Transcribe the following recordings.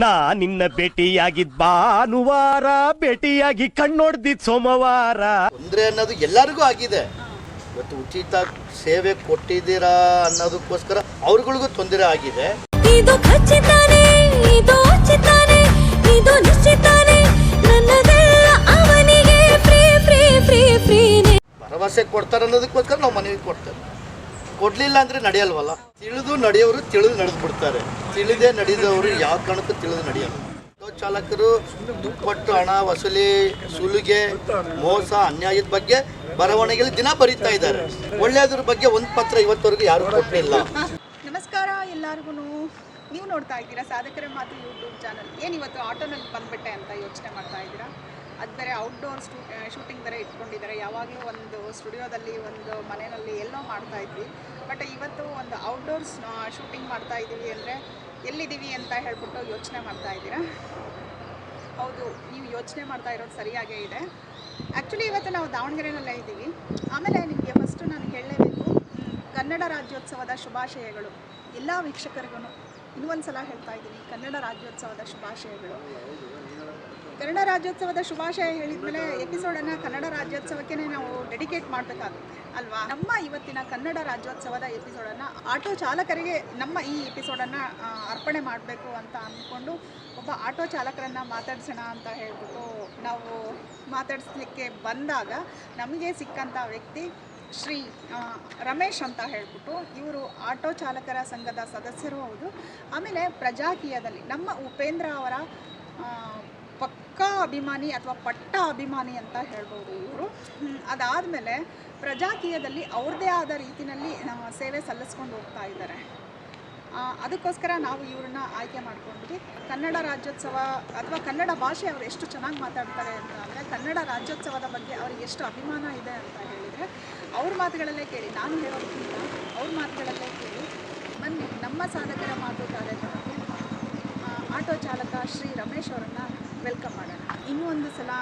ನಾ ನಿನ್ನ ಭೇಟಿಯಾಗಿದ್ ಭಾನುವಾರ ಭೇಟಿಯಾಗಿ ಕಣ್ಣೊಡ್ದಿದ್ ಸೋಮವಾರ. ತೊಂದರೆ ಅನ್ನೋದು ಎಲ್ಲರಿಗೂ ಆಗಿದೆ. ಇವತ್ತು ಉಚಿತ ಸೇವೆ ಕೊಟ್ಟಿದ್ದೀರಾ ಅನ್ನೋದಕ್ಕೋಸ್ಕರ ಅವ್ರುಗಳಿಗೂ ತೊಂದರೆ ಆಗಿದೆ. ಇದು ಖಚಿತಾನೆ ಇದು ಉಚಿತಾನೆ ಇದು ನಿಶ್ಚಿತಾನೆ ನನ್ನದೆಲ್ಲ ಅವನಿಗೆ ಫ್ರೀ ಫ್ರೀ ಫ್ರೀ ಫ್ರೀನೆ. ಭರವಸೆ ಕೊಡ್ತಾರೆ ಅನ್ನೋದಕ್ಕೋಸ್ಕರ ನಾವು ಮನವಿ ಕೊಡ್ತೇವೆ. ಕೊಡ್ಲಿಲ್ಲ ಅಂದ್ರೆ ನಡೆಯಲ್ವಲ್ಲ? ತಿಳಿದು ನಡೆಯೋರು ತಿಳಿದು ನಡೆದ್ಬಿಡ್ತಾರೆ. ತಿಳಿದೇ ನಡೆದವರು ಯಾವ ಕಾರಣಕ್ಕೂ ತಿಳಿದು ನಡೆಯಲ್ಲ. ಆಟೋ ಚಾಲಕರು ದುಪ್ಪಟ್ಟು, ಹಣ, ವಸೂಲಿ, ಸುಲಿಗೆ, ಮೋಸ, ಅನ್ಯಾಯದ ಬಗ್ಗೆ ಬರವಣಿಗೆಯಲ್ಲಿ ದಿನ ಬರೀತಾ ಇದ್ದಾರೆ. ಒಳ್ಳೆಯದ್ರ ಬಗ್ಗೆ ಒಂದು ಪತ್ರ ಇವತ್ತವರೆಗೂ ಯಾರು ಕೊಟ್ಟಿಲ್ಲ. ನಮಸ್ಕಾರ ಎಲ್ಲರಿಗೂ ನೀವು ನೋಡ್ತಾ ಇದ್ದೀರಾ ಸಾಧಕರ ಮಾತು ಯೂಟ್ಯೂಬ್ ಚಾನಲ್ ಏನು ಇವತ್ತು ಆಟೋನಲ್ಲಿ ಬಂದ್ಬಿಟ್ಟೆ ಅಂತ ಯೋಚನೆ ಮಾಡ್ತಾ ಇದ್ದೀರಾ? ಅದು ಬೇರೆ ಔಟ್ಡೋರ್ ಸ್ಟೂ ಶೂಟಿಂಗ್ ಬೇರೆ ಇಟ್ಕೊಂಡಿದ್ದಾರೆ. ಯಾವಾಗಲೂ ಒಂದು ಸ್ಟುಡಿಯೋದಲ್ಲಿ ಒಂದು ಮನೆಯಲ್ಲಿ ಎಲ್ಲೋ ಮಾಡ್ತಾ ಇದ್ವಿ. ಬಟ್ ಇವತ್ತು ಒಂದು ಔಟ್ಡೋರ್ಸ್ ಶೂಟಿಂಗ್ ಮಾಡ್ತಾ ಇದ್ದೀವಿ ಅಂದರೆ ಎಲ್ಲಿದ್ದೀವಿ ಅಂತ ಹೇಳ್ಬಿಟ್ಟು ಯೋಚನೆ ಮಾಡ್ತಾ ಇದ್ದೀರಾ? ಹೌದು, ನೀವು ಯೋಚನೆ ಮಾಡ್ತಾ ಇರೋದು ಸರಿಯಾಗೇ ಇದೆ. ಆ್ಯಕ್ಚುಲಿ ಇವತ್ತು ನಾವು ದಾವಣಗೆರೆಯಲ್ಲೇ ಇದ್ದೀವಿ. ಆಮೇಲೆ ನಿಮಗೆ ಫಸ್ಟು ನಾನು ಹೇಳಲೇಬೇಕು, ಕನ್ನಡ ರಾಜ್ಯೋತ್ಸವದ ಶುಭಾಶಯಗಳು. ಎಲ್ಲ ವೀಕ್ಷಕರಿಗೂ ಇನ್ನೊಂದು ಸಲ ಹೇಳ್ತಾ ಇದ್ದೀನಿ, ಕನ್ನಡ ರಾಜ್ಯೋತ್ಸವದ ಶುಭಾಶಯಗಳು. ಕನ್ನಡ ರಾಜ್ಯೋತ್ಸವದ ಶುಭಾಶಯ ಹೇಳಿದ್ಮೇಲೆ ಎಪಿಸೋಡನ್ನು ಕನ್ನಡ ರಾಜ್ಯೋತ್ಸವಕ್ಕೆ ನಾವು ಡೆಡಿಕೇಟ್ ಮಾಡಬೇಕಾಗುತ್ತೆ, ಅಲ್ವಾ? ನಮ್ಮ ಇವತ್ತಿನ ಕನ್ನಡ ರಾಜ್ಯೋತ್ಸವದ ಎಪಿಸೋಡನ್ನು ಆಟೋ ಚಾಲಕರಿಗೆ ನಮ್ಮ ಈ ಎಪಿಸೋಡನ್ನು ಅರ್ಪಣೆ ಮಾಡಬೇಕು ಅಂತ ಅಂದ್ಕೊಂಡು ಒಬ್ಬ ಆಟೋ ಚಾಲಕರನ್ನು ಮಾತಾಡ್ಸೋಣ ಅಂತ ಹೇಳ್ಬಿಟ್ಟು ನಾವು ಮಾತಾಡಿಸ್ಲಿಕ್ಕೆ ಬಂದಾಗ ನಮಗೆ ಸಿಕ್ಕಂಥ ವ್ಯಕ್ತಿ ಶ್ರೀ ರಮೇಶ್ ಅಂತ ಹೇಳ್ಬಿಟ್ಟು ಇವರು ಆಟೋ ಚಾಲಕರ ಸಂಘದ ಸದಸ್ಯರು ಹೌದು. ಆಮೇಲೆ ಪ್ರಜಾಕೀಯದಲ್ಲಿ ನಮ್ಮ ಉಪೇಂದ್ರ ಅವರ ಪಕ್ಕಾ ಅಭಿಮಾನಿ ಅಥವಾ ಪಟ್ಟ ಅಭಿಮಾನಿ ಅಂತ ಹೇಳ್ಬೋದು ಇವರು. ಅದಾದಮೇಲೆ ಪ್ರಜಾಕೀಯದಲ್ಲಿ ಅವ್ರದ್ದೇ ಆದ ರೀತಿಯಲ್ಲಿ ಸೇವೆ ಸಲ್ಲಿಸ್ಕೊಂಡು ಹೋಗ್ತಾ ಇದ್ದಾರೆ. ಅದಕ್ಕೋಸ್ಕರ ನಾವು ಇವ್ರನ್ನ ಆಯ್ಕೆ ಮಾಡ್ಕೊಂಡ್ವಿ. ಕನ್ನಡ ರಾಜ್ಯೋತ್ಸವ ಅಥವಾ ಕನ್ನಡ ಭಾಷೆ ಅವ್ರು ಎಷ್ಟು ಚೆನ್ನಾಗಿ ಮಾತಾಡ್ತಾರೆ ಅಂತ ಅಂದರೆ, ಕನ್ನಡ ರಾಜ್ಯೋತ್ಸವದ ಬಗ್ಗೆ ಅವ್ರಿಗೆ ಎಷ್ಟು ಅಭಿಮಾನ ಇದೆ ಅಂತ ಹೇಳಿದರೆ, ಅವ್ರ ಮಾತುಗಳಲ್ಲೇ ಕೇಳಿ, ನಾನು ಹೇಳೋದಕ್ಕಿಂತ ಅವ್ರ ಮಾತುಗಳಲ್ಲೇ ಕೇಳಿ, ಬನ್ನಿ, ನಮ್ಮ ಸಾಧಕರ ಮಾತು ಕಾರ್ಯಕ್ರಮಕ್ಕೆ ಆಟೋ ಚಾಲಕ ಶ್ರೀ ರಮೇಶ್ ಅವರನ್ನು ವೆಲ್ಕಮ್ ಮಾಡೋಣ. ಇನ್ನೂ ಒಂದು ಸಲ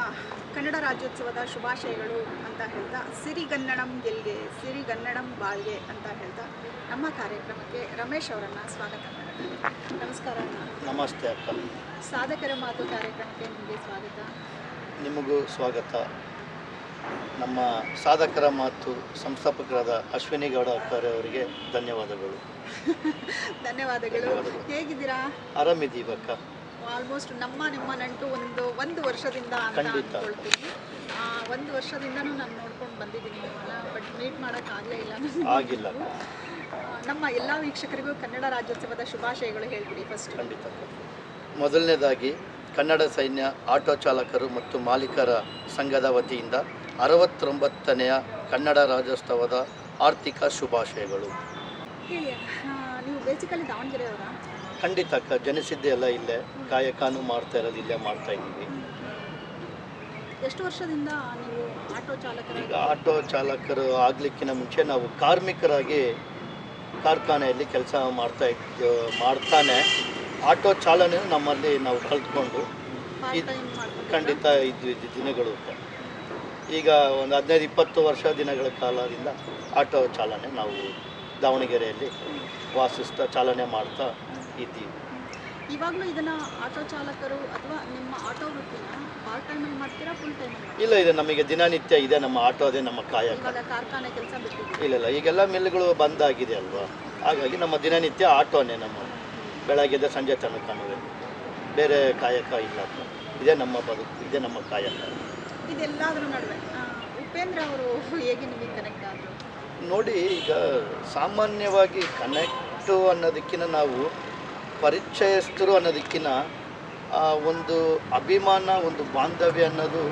ಕನ್ನಡ ರಾಜ್ಯೋತ್ಸವದ ಶುಭಾಶಯಗಳು ಅಂತ ಹೇಳ್ತಾ ಸಿರಿಗನ್ನಡಂ ಗೆಲ್ಗೆ ಸಿರಿಗನ್ನಡಂ ಬಾಳ್ಗೆ ಅಂತ ಹೇಳ್ತಾ ನಮ್ಮ ಕಾರ್ಯಕ್ರಮಕ್ಕೆ ರಮೇಶ್ ಅವರನ್ನು ಸ್ವಾಗತ ಮಾಡೋಣ. ನಮಸ್ಕಾರ ನಮಸ್ತೆ ಅಪ್ಪ ಸಾಧಕರ ಮಾತು ಕಾರ್ಯಕ್ರಮಕ್ಕೆ ನಿಮಗೆ ಸ್ವಾಗತ. ನಿಮಗೂ ಸ್ವಾಗತ. ನಮ್ಮ ಸಾಧಕರ ಮಾತು ಸಂಸ್ಥಾಪಕರಾದ ಅಶ್ವಿನಿ ಗೌಡ ಅಕ್ಕರೆ ಅವರಿಗೆ ಧನ್ಯವಾದಗಳು. ಧನ್ಯವಾದಗಳು. ಧನ್ಯವಾದಗಳು. ಹೇಗಿದ್ದೀರಾ? ಆರಾಮಿದ್ದೀವಕ್ಕ ಆಲ್ಮೋಸ್ಟ್ ನಮ್ಮ ನಿಮ್ಮ ನಂಟು ಒಂದು ಒಂದು ವರ್ಷದಿಂದ ಅಂತ. ಅಂದ್ಕೊಳ್ತೀನಿ. ಆ, ಒಂದು ವರ್ಷದಿಂದನೂ ನಾನು ನೋಡ್ಕೊಂಡು ಬಂದಿದ್ದೀನಿ ನಿಮ್ಮನ್ನ ಬಟ್ ಮೀಟ್ ಮಾಡೋಕ್ಕಾಗಲೇ ಇಲ್ಲ. ಆಗಿಲ್ಲ. ನಮ್ಮ ಎಲ್ಲ ವೀಕ್ಷಕರಿಗೂ ಕನ್ನಡ ರಾಜ್ಯೋತ್ಸವದ ಶುಭಾಶಯಗಳು ಹೇಳ್ಬಿಡಿ ಫಸ್ಟ್ ಖಂಡಿತ. ಮೊದಲನೇದಾಗಿ ಕನ್ನಡ ಸೈನ್ಯ ಆಟೋ ಚಾಲಕರು ಮತ್ತು ಮಾಲೀಕರ ಸಂಘದ ವತಿಯಿಂದ ಅರವತ್ತೊಂಬತ್ತನೆಯ ಕನ್ನಡ ರಾಜ್ಯೋತ್ಸವದ ಆರ್ಥಿಕ ಶುಭಾಶಯಗಳು. ನೀವು ಬೇಸಿಕಲಿ ದಾವಣಗೆರೆಯವರಾ? ಖಂಡಿತ ಕ- ಜನಿಸಿದ್ದೆ ಎಲ್ಲ ಇಲ್ಲೇ ಕಾಯಕಾನು ಮಾಡ್ತಾ ಇರೋದು ಇಲ್ಲೇ ಮಾಡ್ತಾ ಇದ್ದೀವಿ. ಎಷ್ಟು ವರ್ಷದಿಂದ ನೀವು ಆಟೋ ಚಾಲಕರ ಈಗ ಆಟೋ ಚಾಲಕರು ಆಗ್ಲಿಕ್ಕಿಂತ ಮುಂಚೆ ನಾವು ಕಾರ್ಮಿಕರಾಗಿ ಕಾರ್ಖಾನೆಯಲ್ಲಿ ಕೆಲಸ ಮಾಡ್ತಾ ಇದ್ದು ಮಾಡ್ತಾನೆ. ಆಟೋ ಚಾಲನೆ ನಮ್ಮಲ್ಲಿ ನಾವು ಕಲ್ತ್ಕೊಂಡು ಪಾರ್ಟ್ ಇದು ಟೈಮ್ ಮಾಡ್ಕೊಂಡು ಖಂಡಿತ ಇದ್ದು ಇದ್ದು ದಿನಗಳು ಈಗ ಒಂದು ಹದಿನೈದು ಇಪ್ಪತ್ತು ವರ್ಷ ದಿನಗಳ ಕಾಲದಿಂದ ಆಟೋ ಚಾಲನೆ ನಾವು ದಾವಣಗೆರೆಯಲ್ಲಿ ವಾಸಿಸ್ತಾ ಚಾಲನೆ ಮಾಡ್ತಾ ಇದ್ದೀವಿ. ಇವಾಗಲೂ ಇದನ್ನ ಆಟೋ ಚಾಲಕರು ಅಥವಾ ನಿಮ್ಮ ಆಟೋ ವೃತ್ತಿನ ಪಾರ್ಟ್ ಟೈಮ್ ಅಲ್ಲಿ ಮಾಡ್ತೀರಾ ಫುಲ್ ಟೈಮ್ ಇಲ್ಲ ಇದೆ ನಮಗೆ ದಿನನಿತ್ಯ ಇದೆ ನಮ್ಮ ಆಟೋದೇ ನಮ್ಮ ಕಾಯಕ. ಇವಾಗ ಕಾರ್ಖಾನೆ ಕೆಲಸ ಬಿಟ್ಟಿದ್ದೀವಿ ಇಲ್ಲ ಇಲ್ಲ ಈಗೆಲ್ಲ ಮಿಲ್ಗಳು ಬಂದಾಗಿದೆ ಅಲ್ವಾ? ಹಾಗಾಗಿ ನಮ್ಮ ದಿನನಿತ್ಯ ಆಟೋನೇ ನಮ್ಮ ಬೆಳಗ್ಗೆದ ಸಂಜೆ ತನಕ ಬೇರೆ ಕಾಯಕ ಇಲ್ಲ ಇದೇ ನಮ್ಮ ಬದುಕು ಇದೇ ನಮ್ಮ ಕಾಯಕ. ಇದೆಲ್ಲದರ ನಡುವೆ ಉಪೇಂದ್ರ ಅವರು ಹೇಗೆ ನಿಮಗೆ ಕನೆಕ್ಟ್ ಆದರು? ನೋಡಿ ಈಗ ಸಾಮಾನ್ಯವಾಗಿ ಕನೆಕ್ಟು ಅನ್ನೋದಕ್ಕಿಂತ ನಾವು ಪರಿಚಯಸ್ಥರು ಅನ್ನೋದಕ್ಕಿಂತ ಒಂದು ಅಭಿಮಾನ, ಒಂದು ಬಾಂಧವ್ಯ ಅನ್ನೋದು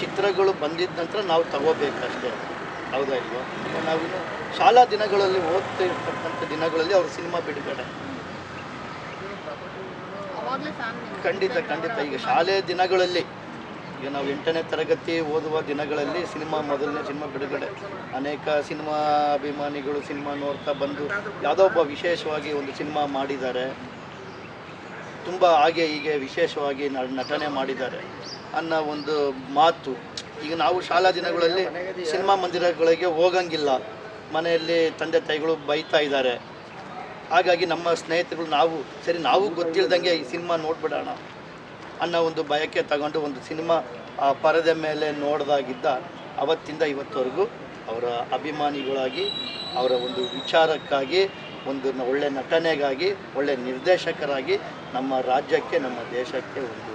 ಚಿತ್ರಗಳು ಬಂದಿದ್ದ ನಂತರ ನಾವು ತಗೋಬೇಕಷ್ಟೇ. ಹೌದಾ ಇಲ್ವಾ? ನಾವಿನ್ನು ಶಾಲಾ ದಿನಗಳಲ್ಲಿ ಓದ್ತಿರ್ತಕ್ಕಂಥ ದಿನಗಳಲ್ಲಿ ಅವ್ರ ಸಿನಿಮಾ ಬಿಡುಗಡೆ ಖಂಡಿತ ಖಂಡಿತ. ಈಗ ಶಾಲೆಯ ದಿನಗಳಲ್ಲಿ, ಈಗ ನಾವು ಎಂಟನೇ ತರಗತಿ ಓದುವ ದಿನಗಳಲ್ಲಿ ಸಿನಿಮಾ ಮೊದಲನೇ ಸಿನಿಮಾ ಬಿಡುಗಡೆ ಅನೇಕ ಸಿನಿಮಾ ಅಭಿಮಾನಿಗಳು ಸಿನಿಮಾ ನೋಡ್ತಾ ಬಂದು, ಯಾವುದೋ ಒಬ್ಬ ವಿಶೇಷವಾಗಿ ಒಂದು ಸಿನಿಮಾ ಮಾಡಿದ್ದಾರೆ. ತುಂಬ ಹಾಗೆ ಹೀಗೆ ವಿಶೇಷವಾಗಿ ನಟನೆ ಮಾಡಿದ್ದಾರೆ ಅನ್ನೋ ಒಂದು ಮಾತು. ಈಗ ನಾವು ಶಾಲಾ ದಿನಗಳಲ್ಲಿ ಸಿನಿಮಾ ಮಂದಿರಗಳಿಗೆ ಹೋಗಂಗಿಲ್ಲ. ಮನೆಯಲ್ಲಿ ತಂದೆ ತಾಯಿಗಳು ಬೈತಾ ಇದ್ದಾರೆ. ಹಾಗಾಗಿ ನಮ್ಮ ಸ್ನೇಹಿತರು ನಾವು, ಸರಿ ನಾವು ಗೊತ್ತಿಲ್ದಂಗೆ ಈ ಸಿನಿಮಾ ನೋಡ್ಬಿಡೋಣ ಅನ್ನೋ ಒಂದು ಬಯಕೆ ತಗೊಂಡು ಒಂದು ಸಿನಿಮಾ, ಆ ಪರದೆ ಮೇಲೆ ನೋಡ್ದಾಗಿದ್ದ ಅವತ್ತಿಂದ ಇವತ್ತವರೆಗೂ ಅವರ ಅಭಿಮಾನಿಗಳಾಗಿ, ಅವರ ಒಂದು ವಿಚಾರಕ್ಕಾಗಿ ಒಂದು ಒಳ್ಳೆ ನಟನೆಗಾಗಿ, ಒಳ್ಳೆ ನಿರ್ದೇಶಕರಾಗಿ ನಮ್ಮ ರಾಜ್ಯಕ್ಕೆ, ನಮ್ಮ ದೇಶಕ್ಕೆ ಒಂದು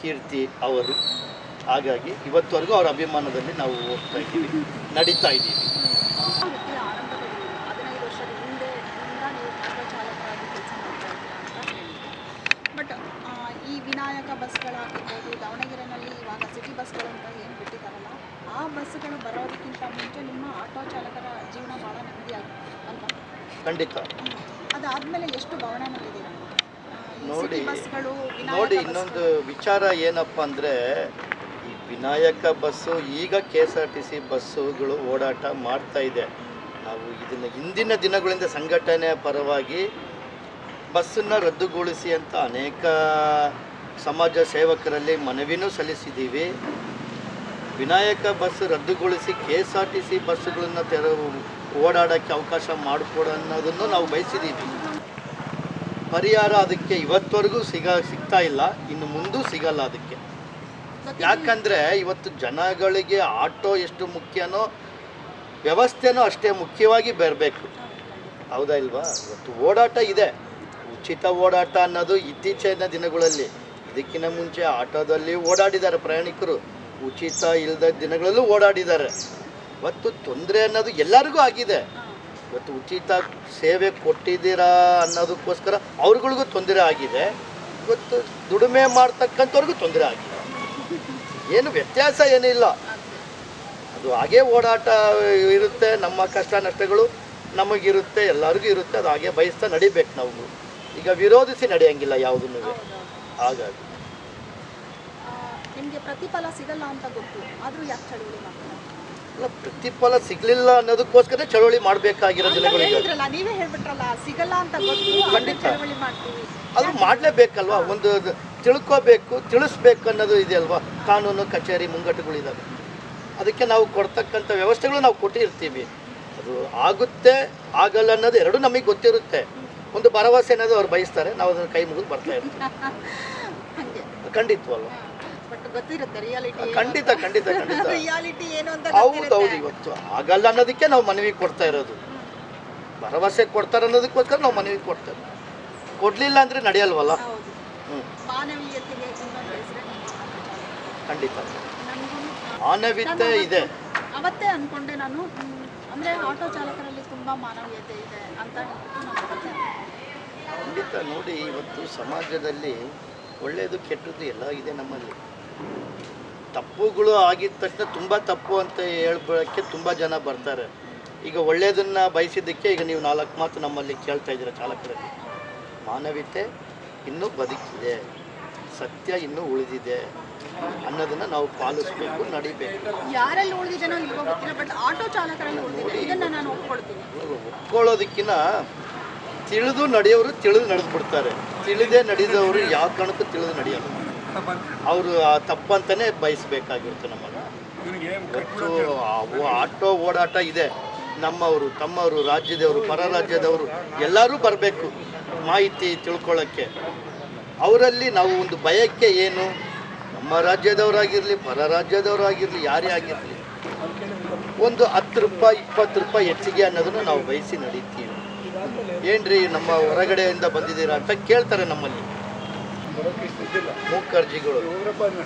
ಕೀರ್ತಿ ಅವರು. ಹಾಗಾಗಿ ಇವತ್ತವರೆಗೂ ಅವರ ಅಭಿಮಾನದಲ್ಲಿ ನಾವು ಹೋಗ್ತಾ ಇದ್ದೀವಿ, ನಡೀತಾ ಇದ್ದೀವಿ. ಬಟ್ ಈ ವಿನಾಯಕ ಬಸ್ಗಳಾಗಿರ್ಬೋದು ದಾವಣಗೆರೆಯಲ್ಲಿ ಇವಾಗ ಸಿಟಿ ಬಸ್ಗಳು ಅಂತ ಏನು ಬಿಟ್ಟಿದ್ದಾರಲ್ಲ, ಆ ಬಸ್ಗಳು ಬರೋದಕ್ಕಿಂತ ಮುಂಚೆ ನಿಮ್ಮ ಆಟೋ ಚಾಲಕರ ಜೀವನ ಖಂಡಿತ. ಅದಾದಮೇಲೆ ಎಷ್ಟು ಬವಣೆನಲ್ಲಿದ್ದೀರಾ ನೋಡಿ ನೋಡಿ ಇನ್ನೊಂದು ವಿಚಾರ ಏನಪ್ಪ ಅಂದರೆ ಈ ವಿನಾಯಕ ಬಸ್ಸು ಈಗ K S R T C ಬಸ್ಸುಗಳು ಓಡಾಟ ಮಾಡ್ತಾ ಇದೆ. ನಾವು ಇದನ್ನು ಹಿಂದಿನ ದಿನಗಳಿಂದ ಸಂಘಟನೆಯ ಪರವಾಗಿ ಬಸ್ಸನ್ನು ರದ್ದುಗೊಳಿಸಿ ಅಂತ ಅನೇಕ ಸಮಾಜ ಸೇವಕರಲ್ಲಿ ಮನವಿನೂ ಸಲ್ಲಿಸಿದ್ದೀವಿ. ವಿನಾಯಕ ಬಸ್ ರದ್ದುಗೊಳಿಸಿ K S R T C ಬಸ್ಸುಗಳನ್ನು ತೆರ ಓಡಾಡೋಕ್ಕೆ ಅವಕಾಶ ಮಾಡಿಕೊಡು ಅನ್ನೋದನ್ನು ನಾವು ಬಯಸಿದ್ದೀವಿ. ಪರಿಹಾರ ಅದಕ್ಕೆ ಇವತ್ತವರೆಗೂ ಸಿಗ ಸಿಗ್ತಾ ಇಲ್ಲ. ಇನ್ನು ಮುಂದೂ ಸಿಗಲ್ಲ ಅದಕ್ಕೆ. ಯಾಕಂದರೆ ಇವತ್ತು ಜನಗಳಿಗೆ ಆಟೋ ಎಷ್ಟು ಮುಖ್ಯನೋ ವ್ಯವಸ್ಥೆನೂ ಅಷ್ಟೇ ಮುಖ್ಯವಾಗಿ ಬರಬೇಕು. ಹೌದಾ ಇಲ್ವಾ? ಇವತ್ತು ಓಡಾಟ ಇದೆ. ಉಚಿತ ಓಡಾಟ ಅನ್ನೋದು ಇತ್ತೀಚಿನ ದಿನಗಳಲ್ಲಿ. ಇದಕ್ಕಿಂತ ಮುಂಚೆ ಆಟೋದಲ್ಲಿ ಓಡಾಡಿದ್ದಾರೆ ಪ್ರಯಾಣಿಕರು. ಉಚಿತ ಇಲ್ಲದ ದಿನಗಳಲ್ಲೂ ಓಡಾಡಿದ್ದಾರೆ. ಇವತ್ತು ತೊಂದರೆ ಅನ್ನೋದು ಎಲ್ಲರಿಗೂ ಆಗಿದೆ. ಇವತ್ತು ಉಚಿತ ಸೇವೆ ಕೊಟ್ಟಿದ್ದೀರಾ ಅನ್ನೋದಕ್ಕೋಸ್ಕರ ಅವ್ರಗಳಿಗೂ ತೊಂದರೆ ಆಗಿದೆ. ಇವತ್ತು ದುಡಿಮೆ ಮಾಡ್ತಕ್ಕಂಥವ್ರಿಗೂ ತೊಂದರೆ ಆಗಿದೆ. ಏನು ವ್ಯತ್ಯಾಸ ಏನಿಲ್ಲ. ಅದು ಹಾಗೇ ಓಡಾಟ ಇರುತ್ತೆ ನಮ್ಮ ಕಷ್ಟ ನಷ್ಟಗಳು ನಮಗಿರುತ್ತೆ ಎಲ್ಲರಿಗೂ ಇರುತ್ತೆ ಅದು ಹಾಗೆ ಬಯಸ್ತಾ ನಡಿಬೇಕು ನಾವು. ಈಗ ವಿರೋಧಿಸಿ ನಡೆಯಂಗಿಲ್ಲ ಯಾವುದನ್ನು. ಹಾಗಾಗಿ. ನಿಮಗೆ ಪ್ರತಿಫಲ ಸಿಗಲ್ಲ ಅಂತ ಗೊತ್ತು. ಆದರೂ ಯಾಕೆ ಚಳುವಳಿ ಅಲ್ಲ, ಪ್ರತಿಫಲ ಸಿಗ್ಲಿಲ್ಲ ಅನ್ನೋದಕ್ಕೋಸ್ಕರ ಚಳವಳಿ ಮಾಡಬೇಕಾಗಿರೋ ದಿನಗಳಿಗೆ ನೀವೇ ಹೇಳ್ಬಿಟ್ರಲ್ಲ ಸಿಗಲ್ಲ ಅಂತ ಖಂಡಿತ. ಅದು ಮಾಡಲೇಬೇಕಲ್ವಾ? ಒಂದು ತಿಳ್ಕೋಬೇಕು ತಿಳಿಸ್ಬೇಕು ಅನ್ನೋದು ಇದೆಯಲ್ವಾ ಕಾನೂನು ಕಚೇರಿ ಮುಂಗಟ್ಟುಗಳಿದ್ದಾವೆ. ಅದಕ್ಕೆ ನಾವು ಕೊಡ್ತಕ್ಕಂಥ ವ್ಯವಸ್ಥೆಗಳು ನಾವು ಕೊಟ್ಟಿರ್ತೀವಿ. ಅದು ಆಗುತ್ತೆ ಆಗಲ್ಲ ಅನ್ನೋದು ಎರಡು ನಮಗೆ ಗೊತ್ತಿರುತ್ತೆ. ಒಂದು ಭರವಸೆ ಅನ್ನೋದು ಅವ್ರು ಬಯಸ್ತಾರೆ. ನಾವು ಅದನ್ನು ಕೈ ಮುಗಿದು ಬರ್ತಾ ಇರ್ತೀವಿ. ಖಂಡಿತವಲ್ವಾ? ಗೊತ್ತಿರುತ್ತೆ ರಿಯಾಲಿಟಿ ಖಂಡಿತ ಖಂಡಿತ ಖಂಡಿತ. ರಿಯಾಲಿಟಿ ಏನು ಅಂತ ಹೌದು ಹೌದು ಇವತ್ತು. ಆಗಲ್ಲ ಅನ್ನೋದಕ್ಕೆ ನಾವು ಮನವಿ ಕೊಡ್ತಾ ಇರೋದು. ಭರವಸೆ ಕೊಡ್ತಾರೆ ಅನ್ನೋದಕ್ಕೋಸ್ಕರ ನಾವು ಮನವಿ ಕೊಡ್ತೇವೆ. ಕೊಡಲಿಲ್ಲ ಅಂದರೆ ನಡೆಯಲ್ವಲ್ಲ? ಖಂಡಿತ. ಮಾನವೀಯತೆ ಇದೆ. ಅವತ್ತೇ ಅನ್ಕೊಂಡೆ ನಾನು ಅಂದ್ರೆ ಆಟೋ ಚಾಲಕರಲ್ಲಿ ತುಂಬಾ ಮಾನವೀಯತೆ ಇದೆ ಅಂತ. ಖಂಡಿತ ನೋಡಿ ಇವತ್ತು ಸಮಾಜದಲ್ಲಿ ಒಳ್ಳೆಯದು ಕೆಟ್ಟದ್ದು ಎಲ್ಲ ಇದೆ ನಮ್ಮಲ್ಲಿ. ತಪ್ಪುಗಳು ಆಗಿದ ತಕ್ಷಣ ತುಂಬ ತಪ್ಪು ಅಂತ ಹೇಳ್ಬೋಕ್ಕೆ ತುಂಬ ಜನ ಬರ್ತಾರೆ. ಈಗ ಒಳ್ಳೆಯದನ್ನು ಬಯಸಿದ್ದಕ್ಕೆ ಈಗ ನೀವು ನಾಲ್ಕು ಮಾತು ನಮ್ಮಲ್ಲಿ ಕೇಳ್ತಾ ಇದ್ದೀರ ಚಾಲಕರಲ್ಲಿ. ಮಾನವೀಯತೆ ಇನ್ನೂ ಬದುಕಿದೆ. ಸತ್ಯ ಇನ್ನೂ ಉಳಿದಿದೆ ಅನ್ನೋದನ್ನು ನಾವು ಪಾಲಿಸ್ಬೇಕು ನಡಿಬೇಕು. ಯಾರಲ್ಲಿ ಉಳಿದಿದ್ದೇನೋ ಇಲ್ವೋ ಗೊತ್ತಿಲ್ಲ ಬಟ್ ಆಟೋ ಚಾಲಕರಲ್ಲಿ ಉಳಿದಿದೆ. ಇದನ್ನ ನಾನು ಒಪ್ಕೊಳ್ತೀನಿ. ಒಪ್ಕೊಳ್ಳೋದಕ್ಕಿಂತ ತಿಳಿದು ನಡೆಯೋರು ತಿಳಿದು ನಡೆದ್ಬಿಡ್ತಾರೆ. ತಿಳಿದೇ ನಡೆದವರು ಯಾವ ಕಾರಣಕ್ಕೂ ತಿಳಿದು ನಡೆಯಲ್ಲ. ಅವರು ಆ ತಪ್ಪಂತಾನೆ ಬಯಸಬೇಕಾಗಿರುತ್ತೆ ನಮಗೆ. ಇವತ್ತು ಆಟೋ ಓಡಾಟ ಇದೆ. ನಮ್ಮವರು ತಮ್ಮವರು ರಾಜ್ಯದವರು ಪರ ರಾಜ್ಯದವರು ಎಲ್ಲರೂ ಬರಬೇಕು ಮಾಹಿತಿ ತಿಳ್ಕೊಳ್ಳೋಕ್ಕೆ. ಅವರಲ್ಲಿ ನಾವು ಒಂದು ಭಯಕ್ಕೆ ಏನು? ನಮ್ಮ ರಾಜ್ಯದವರಾಗಿರಲಿ ಪರ ರಾಜ್ಯದವರಾಗಿರಲಿ ಯಾರೇ ಆಗಿರಲಿ. ಒಂದು ಹತ್ತು ರೂಪಾಯಿ ಇಪ್ಪತ್ತು ರೂಪಾಯಿ ಹೆಚ್ಚಿಗೆ ಅನ್ನೋದನ್ನು ನಾವು ಬಯಸಿ ನಡೀತೀವಿ. ಏನ್ರಿ ನಮ್ಮ ಹೊರಗಡೆಯಿಂದ ಬಂದಿದ್ದೀರಾ ಅಂತ ಕೇಳ್ತಾರೆ ನಮ್ಮಲ್ಲಿ. ಮೂಕರ್ಜಿಗಳು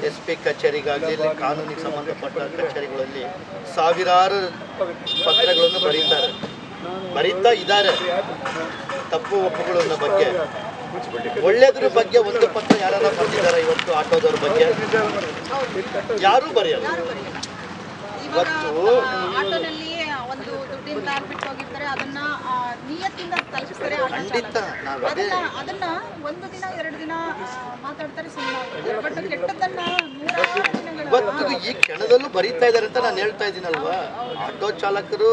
ಎಸ್ ಪಿ ಕಚೇರಿಗಾಗಲಿ ಇಲ್ಲಿ ಕಾನೂನಿಗೆ ಸಂಬಂಧಪಟ್ಟ ಕಚೇರಿಗಳಲ್ಲಿ ಸಾವಿರಾರು ಪತ್ರಗಳನ್ನು ಬರೀತಾರೆ. ಬರೀತಾ ಇದ್ದಾರೆ. ತಪ್ಪು ಒಪ್ಪುಗಳ ಬಗ್ಗೆ. ಒಳ್ಳೆಯದ್ರ ಬಗ್ಗೆ ಒಂದು ಪತ್ರ ಯಾರನ್ನ ಬರ್ತಿದ್ದಾರೆ ಇವತ್ತು ಆಟೋದವ್ರ ಬಗ್ಗೆ? ಯಾರೂ ಬರೆಯಲ್ಲ. ಇವತ್ತು ಬಿಟ್ಟು ಅದನ್ನ ನಿಯತ್ತಿಂದ ತಲುಪಿಸ್ತಾರೆ ಖಂಡಿತ ಅದನ್ನ ಅದನ್ನ ಒಂದು ದಿನ ಎರಡು ದಿನ ಮಾತಾಡ್ತಾರೆ ಸುಮ್ಮನೆ ಬಟ್ ಕೆಟ್ಟದನ್ನ ನೂರಾರು ಇವತ್ತಿಗೂ ಈ ಕ್ಷಣದಲ್ಲೂ ಬರೀತಾ ಇದ್ದಾರೆ ಅಂತ ನಾನು ಹೇಳ್ತಾ ಇದ್ದೀನಲ್ವಾ? ಆಟೋ ಚಾಲಕರು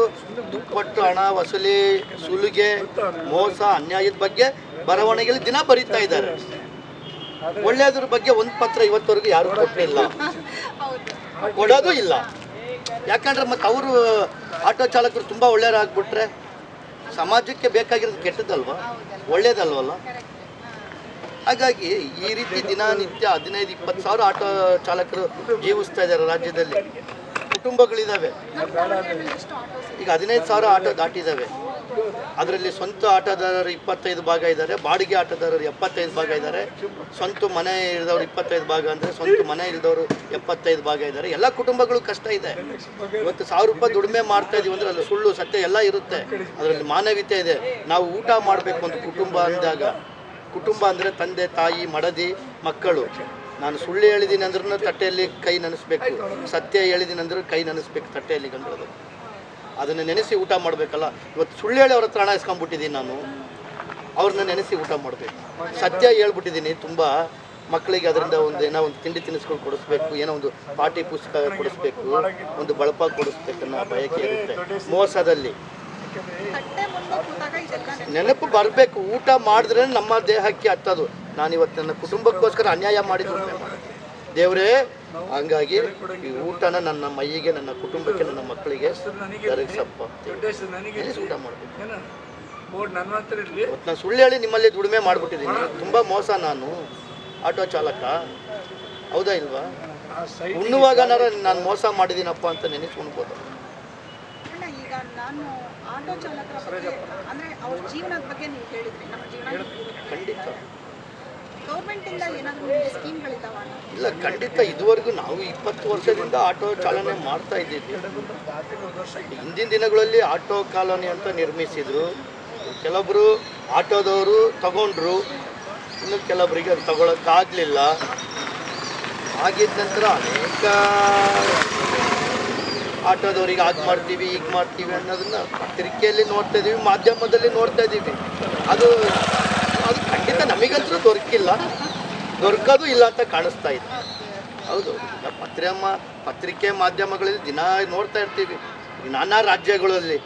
ದುಪ್ಪಟ್ಟು ಹಣ ವಸೂಲಿ ಸುಲಿಗೆ ಮೋಸ ಅನ್ಯಾಯದ ಬಗ್ಗೆ ಬರವಣಿಗೆಯಲ್ಲಿ ದಿನ ಬರೀತಾ ಇದ್ದಾರೆ. ಒಳ್ಳೆಯದ್ರ ಬಗ್ಗೆ ಒಂದು ಪತ್ರ ಇವತ್ತವರೆಗೂ ಯಾರು ಕೊಟ್ಟಿಲ್ಲ. ಕೊಡೋದು ಇಲ್ಲ. ಯಾಕಂದ್ರೆ ಮತ್ತೆ ಅವರು ಆಟೋ ಚಾಲಕರು ತುಂಬ ಒಳ್ಳೆಯರಾಗ್ಬಿಟ್ರೆ ಸಮಾಜಕ್ಕೆ ಬೇಕಾಗಿರೋದು ಕೆಟ್ಟದಲ್ವಾ ಒಳ್ಳೇದಲ್ವಲ್ಲ? ಹಾಗಾಗಿ ಈ ರೀತಿ ದಿನನಿತ್ಯ ಹದಿನೈದು, ಇಪ್ಪತ್ತು ಸಾವಿರ ಆಟೋ ಚಾಲಕರು ಜೀವಿಸ್ತಾ ಇದ್ದಾರೆ ರಾಜ್ಯದಲ್ಲಿ. ಕುಟುಂಬಗಳಿದ್ದಾವೆ ಈಗ ಹದಿನೈದು ಸಾವಿರ ಆಟೋ ದಾಟಿದ್ದಾವೆ ಅದರಲ್ಲಿ ಸ್ವಂತ ಆಟಗಾರರು ಇಪ್ಪತ್ತೈದು ಭಾಗ ಇದ್ದಾರೆ, ಬಾಡಿಗೆ ಆಟಗಾರರು ಎಪ್ಪತ್ತೈದು ಭಾಗ ಇದ್ದಾರೆ, ಸ್ವಂತ ಮನೆ ಇಳಿದವರು ಇಪ್ಪತ್ತೈದು ಭಾಗ ಅಂದರೆ ಸ್ವಂತ ಮನೆ ಇಳಿದವರು ಎಪ್ಪತ್ತೈದು ಭಾಗ ಇದ್ದಾರೆ. ಎಲ್ಲ ಕುಟುಂಬಗಳು ಕಷ್ಟ ಇದೆ. ಇವತ್ತು ಸಾವಿರ ರೂಪಾಯಿ ದುಡಿಮೆ ಮಾಡ್ತಾ ಇದೀವಿ ಅಂದರೆ ಅಲ್ಲಿ ಸುಳ್ಳು, ಸತ್ಯ ಎಲ್ಲ ಇರುತ್ತೆ. ಅದರಲ್ಲಿ ಮಾನವೀಯತೆ ಇದೆ. ನಾವು ಊಟ ಮಾಡಬೇಕು ಒಂದು ಕುಟುಂಬ ಅಂದಾಗ, ಕುಟುಂಬ ಅಂದರೆ ತಂದೆ, ತಾಯಿ, ಮಡದಿ, ಮಕ್ಕಳು. ನಾನು ಸುಳ್ಳು ಹೇಳಿದ್ದೀನಿ ಅಂದ್ರೂ ತಟ್ಟೆಯಲ್ಲಿ ಕೈ ನೆನೆಸ್ಬೇಕು. ಸತ್ಯ ಹೇಳಿದ್ದೀನಿ ಅಂದ್ರೂ ಕೈ ನೆನೆಸ್ಬೇಕು ತಟ್ಟೆಯಲ್ಲಿ ಗಂಟಲು ಅದನ್ನು ನೆನೆಸಿ ಊಟ ಮಾಡಬೇಕಲ್ಲ. ಇವತ್ತು ಸುಳ್ಳು ಹೇಳಿ ಅವ್ರ ಹತ್ರ ಹಣ ಇಸ್ಕೊಂಡ್ಬಿಟ್ಟಿದ್ದೀನಿ ನಾನು. ಅವ್ರನ್ನ ನೆನೆಸಿ ಊಟ ಮಾಡಬೇಕು. ಸತ್ಯ ಹೇಳ್ಬಿಟ್ಟಿದ್ದೀನಿ ತುಂಬ. ಮಕ್ಕಳಿಗೆ ಅದರಿಂದ ಒಂದು ಏನೋ ಒಂದು ತಿಂಡಿ ತಿನಿಸುಗಳು ಕೊಡಿಸ್ಬೇಕು, ಏನೋ ಒಂದು ಪಾಠ್ಯ ಪುಸ್ತಕ ಕೊಡಿಸ್ಬೇಕು, ಒಂದು ಬಳಪ ಕೊಡಿಸ್ಬೇಕು ಅನ್ನೋ ಬಯಕೆ ಇರುತ್ತೆ ಮೋಸದಲ್ಲಿ. ನೆನಪು ಬರಬೇಕು. ಊಟ ಮಾಡಿದ್ರೆ ನಮ್ಮ ದೇಹಕ್ಕೆ ಹತ್ತದು. ನಾನು ಇವತ್ತು ನನ್ನ ಕುಟುಂಬಕ್ಕೋಸ್ಕರ ಅನ್ಯಾಯ ಮಾಡಿದ್ದು ದೇವರೇ ಹಂಗಾಗಿ ಈ ಊಟನ ನನ್ನ ಮೈಗೆ ನನ್ನ ಕುಟುಂಬಕ್ಕೆ ನನ್ನ ಮಕ್ಕಳಿಗೆ ನೆನೆಸಿ ಊಟ ಮಾಡಬೇಕು ನಾನು ಸುಳ್ಳು ಹೇಳಿ ನಿಮ್ಮಲ್ಲಿ ದುಡಿಮೆ ಮಾಡಿಬಿಟ್ಟಿದ್ದೀನಿ. ತುಂಬ ಮೋಸ ನಾನು. ಆಟೋ ಚಾಲಕ. ಹೌದಾ ಇಲ್ವಾ? ಉಣ್ಣುವಾಗ ನಾನು ಮೋಸ ಮಾಡಿದ್ದೀನಪ್ಪ ಅಂತ ನೆನೆಸಿ ಉಣ್ಬೋದು ಈಗ ನಾನು ಆಟೋ ಚಾಲಕರ ಬಗ್ಗೆ ಅಂದ್ರೆ ಅವ್ರ ಜೀವನದ ಬಗ್ಗೆ ನೀವು ಹೇಳಿದ್ರಿ. ನಮ್ಮ ಜೀವನ ಹೀಗಿರುತ್ತೆ. ಖಂಡಿತ ಗೌರ್ಮೆಂಟ್ ಇಂದ ಏನಾದ್ರು ನಿಮಗೆ ಸ್ಕೀಮ್ಗಳಿದಾವ ಇಲ್ಲ, ಖಂಡಿತ ಇದುವರೆಗೂ ನಾವು ಇಪ್ಪತ್ತು ವರ್ಷದಿಂದ ಆಟೋ ಚಾಲನೆ ಮಾಡ್ತಾ ಇದ್ದೀವಿ. ಹಿಂದಿನ ದಿನಗಳಲ್ಲಿ ಆಟೋ ಕಾಲೋನಿ ಅಂತ ನಿರ್ಮಿಸಿದ್ರು. ಕೆಲವೊಬ್ಬರು ಆಟೋದವರು ತಗೊಂಡ್ರು. ಇನ್ನು ಕೆಲವರಿಗೆ ಅದು ತಗೊಳಕ್ಕಾಗಲಿಲ್ಲ ಆಗಿದ ನಂತರ ಅನೇಕ ಆಟೋದವ್ರಿಗೆ ಆಗ ಮಾಡ್ತೀವಿ, ಈಗ ಮಾಡ್ತೀವಿ ಅನ್ನೋದನ್ನ ಪತ್ರಿಕೆಯಲ್ಲಿ ನೋಡ್ತಾ ಇದ್ದೀವಿ ಮಾಧ್ಯಮದಲ್ಲಿ ನೋಡ್ತಾ ಇದ್ದೀವಿ ಅದು ಅದು ಖಂಡಿತ ನಮಗಂತೂ ದೊರಕಿಲ್ಲ. ದೊರಕೋದು ಇಲ್ಲ ಅಂತ ಕಾಣಿಸ್ತಾ ಇದೆ. ಹೌದು ಪತ್ರಿಕೆ ಪತ್ರಿಮ ಪತ್ರಿಕೆ ಮಾಧ್ಯಮಗಳಲ್ಲಿ ದಿನ ನೋಡ್ತಾ ಇರ್ತೀವಿ. ನಾನಾ ರಾಜ್ಯಗಳಲ್ಲಿ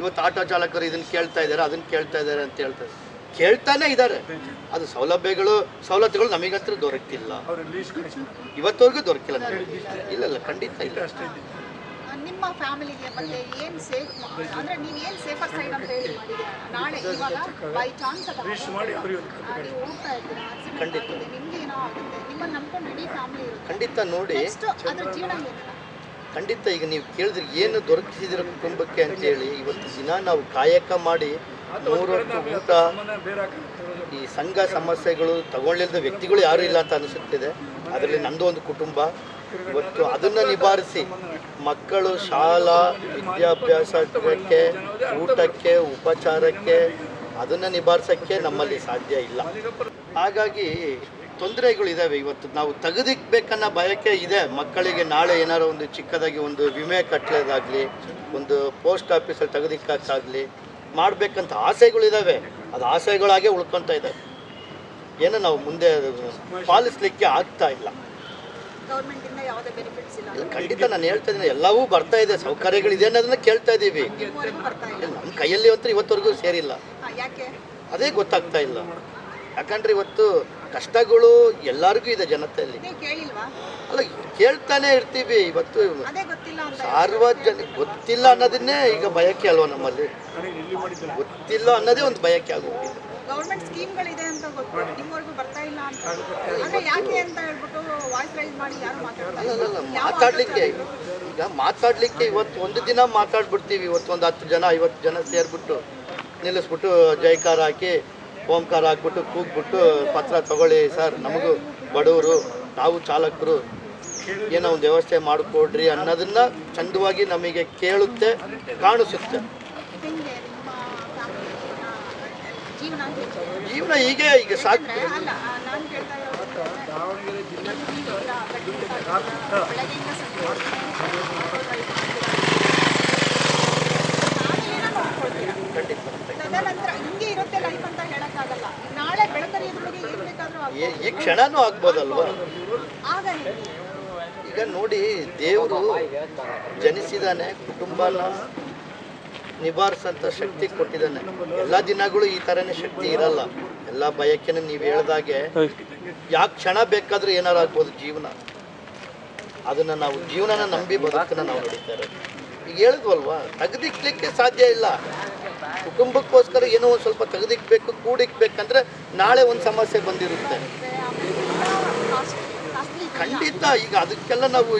ಇವತ್ತು ಆಟೋ ಚಾಲಕರು ಇದನ್ನು ಕೇಳ್ತಾ ಇದ್ದಾರೆ ಅದನ್ನು ಕೇಳ್ತಾ ಇದ್ದಾರೆ ಅಂತ ಹೇಳ್ತಾರೆ ಕೇಳ್ತಾನೆ ಇದ್ದಾರೆ. ಅದು ಸೌಲಭ್ಯಗಳು ಸವಲತ್ತುಗಳು ನಮಗಂತೂ ದೊರಕಿಲ್ಲ. ಇವತ್ತವರೆಗೂ ದೊರಕಿಲ್ಲ ಇಲ್ಲ ಇಲ್ಲ ಖಂಡಿತ ಇಲ್ಲ. ನಿಮ್ಮ ಫ್ಯಾಮಿಲಿಗೆ ಮತ್ತೆ ಏನ್ ಸೇಫ್ ಅಂದ್ರೆ ನೀವು ಏನ್ ಸೇಫರ್ ಸೈಡ್ ಅಂತ ಹೇಳಿ ಮಾಡಿದ್ದೀರಾ ನಾಳೆ ಇವಾಗ ಬೈ ಚಾನ್ಸ್ ನೀವು ಹೋಗ್ತಾ ಇದ್ದೀರಾ ಖಂಡಿತ. ಆಗಿದೆ, ನಿಮ್ಗೆ ಏನೋ ಆಗುತ್ತೆ. ನಿಮ್ಮನ್ನ ನಂಬ್ಕೊಂಡು ಇಡೀ ಫ್ಯಾಮಿಲಿ ಇರುತ್ತೆ. ಖಂಡಿತ ನೋಡಿ. ಎಷ್ಟು ಅದ್ರ ಜೀವನ ಖಂಡಿತ ಈಗ ನೀವು ಕೇಳಿದ್ರೆ ಏನು ದೊರಕಿಸಿದಿರ ಕುಟುಂಬಕ್ಕೆ ಅಂತೇಳಿ ಇವತ್ತು ದಿನ ನಾವು ಕಾಯಕ ಮಾಡಿ ಮೂರೊತ್ತು ಊಟ ಈ ಸಂಘ ಸಮಸ್ಯೆಗಳು ತಗೊಳ್ಳಿಲ್ಲದ ವ್ಯಕ್ತಿಗಳು ಯಾರೂ ಇಲ್ಲ ಅಂತ ಅನಿಸುತ್ತಿದೆ. ಅದರಲ್ಲಿ ನಂದು ಒಂದು ಕುಟುಂಬ ಇವತ್ತು ಅದನ್ನು ನಿಭಾಯಿಸಿ ಮಕ್ಕಳು ಶಾಲಾ ವಿದ್ಯಾಭ್ಯಾಸಕ್ಕೆ, ಊಟಕ್ಕೆ, ಉಪಚಾರಕ್ಕೆ ಅದನ್ನು ನಿಭಾಯಿಸೋಕ್ಕೆ ನಮ್ಮಲ್ಲಿ ಸಾಧ್ಯ ಇಲ್ಲ. ಹಾಗಾಗಿ ತೊಂದರೆಗಳಿದ್ದಾವೆ ಇವತ್ತು. ನಾವು ತೆಗೆದಿಕ್ಬೇಕನ್ನೋ ಬಯಕೆ ಇದೆ. ಮಕ್ಕಳಿಗೆ ನಾಳೆ ಏನಾರು ಒಂದು ಚಿಕ್ಕದಾಗಿ ಒಂದು ವಿಮೆ ಕಟ್ಟಲೇದಾಗಲಿ ಒಂದು ಪೋಸ್ಟ್ ಆಫೀಸಲ್ಲಿ ತೆಗೆದಿಕ್ಕಾಗಲಿ ಮಾಡಬೇಕಂತ ಆಸೆಗಳಿದ್ದಾವೆ ಅದು ಆಸೆಗಳಾಗೆ ಉಳ್ಕೊತಾ ಇದ್ದಾವೆ ಏನೋ ನಾವು ಮುಂದೆ ಪಾಲಿಸ್ಲಿಕ್ಕೆ ಆಗ್ತಾ ಇಲ್ಲ. ಯಾವುದೇ ಬೆನಿಫಿಟ್ಸ್ ಇಲ್ಲ. ಖಂಡಿತ ನಾನು ಹೇಳ್ತಾ ಇದ್ದೀನಿ ಎಲ್ಲವೂ ಬರ್ತಾ ಇದೆ ಸೌಕರ್ಯಗಳಿದೆ ಅನ್ನೋದನ್ನ ಕೇಳ್ತಾ ಇದ್ದೀವಿ. ನಮ್ಮ ಕೈಯಲ್ಲಿ ಅಂತೂ ಇವತ್ತವರೆಗೂ ಸೇರಿಲ್ಲ. ಯಾಕೆ? ಅದೇ ಗೊತ್ತಾಗ್ತಾ ಇಲ್ಲ. ಯಾಕಂದ್ರೆ ಇವತ್ತು ಕಷ್ಟಗಳು ಎಲ್ಲರಿಗೂ ಇದೆ ಜನತೆಯಲ್ಲಿ. ಅಲ್ಲ ಕೇಳ್ತಾನೆ ಇರ್ತೀವಿ ಇವತ್ತು ಸಾರ್ವಜನಿಕ ಗೊತ್ತಿಲ್ಲ ಅನ್ನೋದನ್ನೇ ಈಗ ಬಯಕೆ ಅಲ್ವಾ ನಮ್ಮಲ್ಲಿ? ಗೊತ್ತಿಲ್ಲ ಅನ್ನೋದೇ ಒಂದು ಬಯಕೆ ಆಗೋಗಿದೆ ಗೌರ್ಮೆಂಟ್ ಸ್ಕೀಮ್ಗಳಿದೆ ಅಂತ ಗೊತ್ತು. ನಿಮ್ಮವರೆಗೂ ಬರ್ತಾ ಇಲ್ಲ ಅಂತ. ಅಂದ್ರೆ ಯಾಕೆ ಅಂತ ಹೇಳ್ಬಿಟ್ಟು ವಾಯ್ಸ್ ರೈಸ್ ಮಾಡಿ ಯಾರು ಮಾತಾಡ್ತಾ ಇಲ್ಲ. ಅಲ್ಲಲ್ಲ ಯಾವ ಮಾತಾಡ್ಲಿಕ್ಕೆ ಈಗ ಮಾತಾಡ್ಲಿಕ್ಕೆ ಇವತ್ತು ಒಂದು ದಿನ ಮಾತಾಡ್ಬಿಡ್ತೀವಿ. ಇವತ್ತು ಒಂದು ಹತ್ತು ಜನ ಐವತ್ತು ಜನ ಸೇರಿಬಿಟ್ಟು ನಿಲ್ಲಿಸ್ಬಿಟ್ಟು ಜೈಕಾರ ಹಾಕಿ ಓಂಕಾರ ಹಾಕ್ಬಿಟ್ಟು ಕೂಗ್ಬಿಟ್ಟು ಪತ್ರ ತಗೊಳ್ಳಿ ಸರ್. ನಮಗೂ ಬಡವರು ನಾವು ಚಾಲಕರು ಏನೋ ಒಂದು ವ್ಯವಸ್ಥೆ ಮಾಡಿಕೊಡ್ರಿ ಅನ್ನೋದನ್ನ ಚಂದವಾಗಿ ನಮಗೆ ಕೇಳುತ್ತೆ ಕಾಣಿಸುತ್ತೆ ಹೆಂಗೆ ನಿಮ್ಮ ಫ್ಯಾಮಿಲಿ ಜೀವನ ಹೇಗೆ? ಜೀವನ ಹೀಗೆ ಈಗ ಸಾಕು ಅಂದ್ರೆ ಅಲ್ಲ ನಾನು ಕೇಳ್ತಾ ಇರೋದು ದಾವಣಗೆರೆ ಜಿಲ್ಲೆ ಬೆಳಗ್ಗೆಯಿಂದ ಸಂಜೆ ಫ್ಯಾಮಿಲಿನ ನೋಡ್ಕೊಳ್ತೀರಾ ಖಂಡಿತ ತದನಂತರ ಹಿಂಗೆ ಇರುತ್ತೆ ಲೈಫ್ ಅಂತ ಹೀಗೆ ಈಗ ಸಾಕು ಈ- ಕ್ಷಣನೂ ಆಗ್ಬೋದಲ್ವಾ? ಈಗ ಈಗ ನೋಡಿ ದೇವರು ಜನಿಸಿದಾನೆ ಕುಟುಂಬನ ನಿವಾರಿಸಂತ ಶಕ್ತಿ ಕೊಟ್ಟಿದ್ದಾನೆ. ಎಲ್ಲ ದಿನಗಳು ಈ ಥರನೇ ಶಕ್ತಿ ಇರಲ್ಲ. ಎಲ್ಲ ಬಯಕೆನ ನೀವು ಹೇಳ್ದಾಗೆ ಯಾಕೆ ಕ್ಷಣ ಬೇಕಾದರೂ ಏನಾರು ಆಗ್ಬೋದು ಜೀವನ. ಅದನ್ನ ನಾವು ಜೀವನನ ನಂಬಿ ಬದುಕನ್ನ ನಾವು ನಡೀತಾ ಈಗ ಹೇಳಿದ್ವಲ್ವಾ, ತೆಗೆದಿಕ್ಲಿಕ್ಕೆ ಸಾಧ್ಯ ಇಲ್ಲ. ಕುಟುಂಬಕ್ಕೋಸ್ಕರ ಏನೋ ಒಂದು ಸ್ವಲ್ಪ ತೆಗೆದಿಕ್ಬೇಕು, ಕೂಡಿಕ್ಬೇಕಂದ್ರೆ ನಾಳೆ ಒಂದು ಸಮಸ್ಯೆ ಬಂದಿರುತ್ತೆ. ಖಂಡಿತ ಈಗ ಅದಕ್ಕೆಲ್ಲ ನಾವು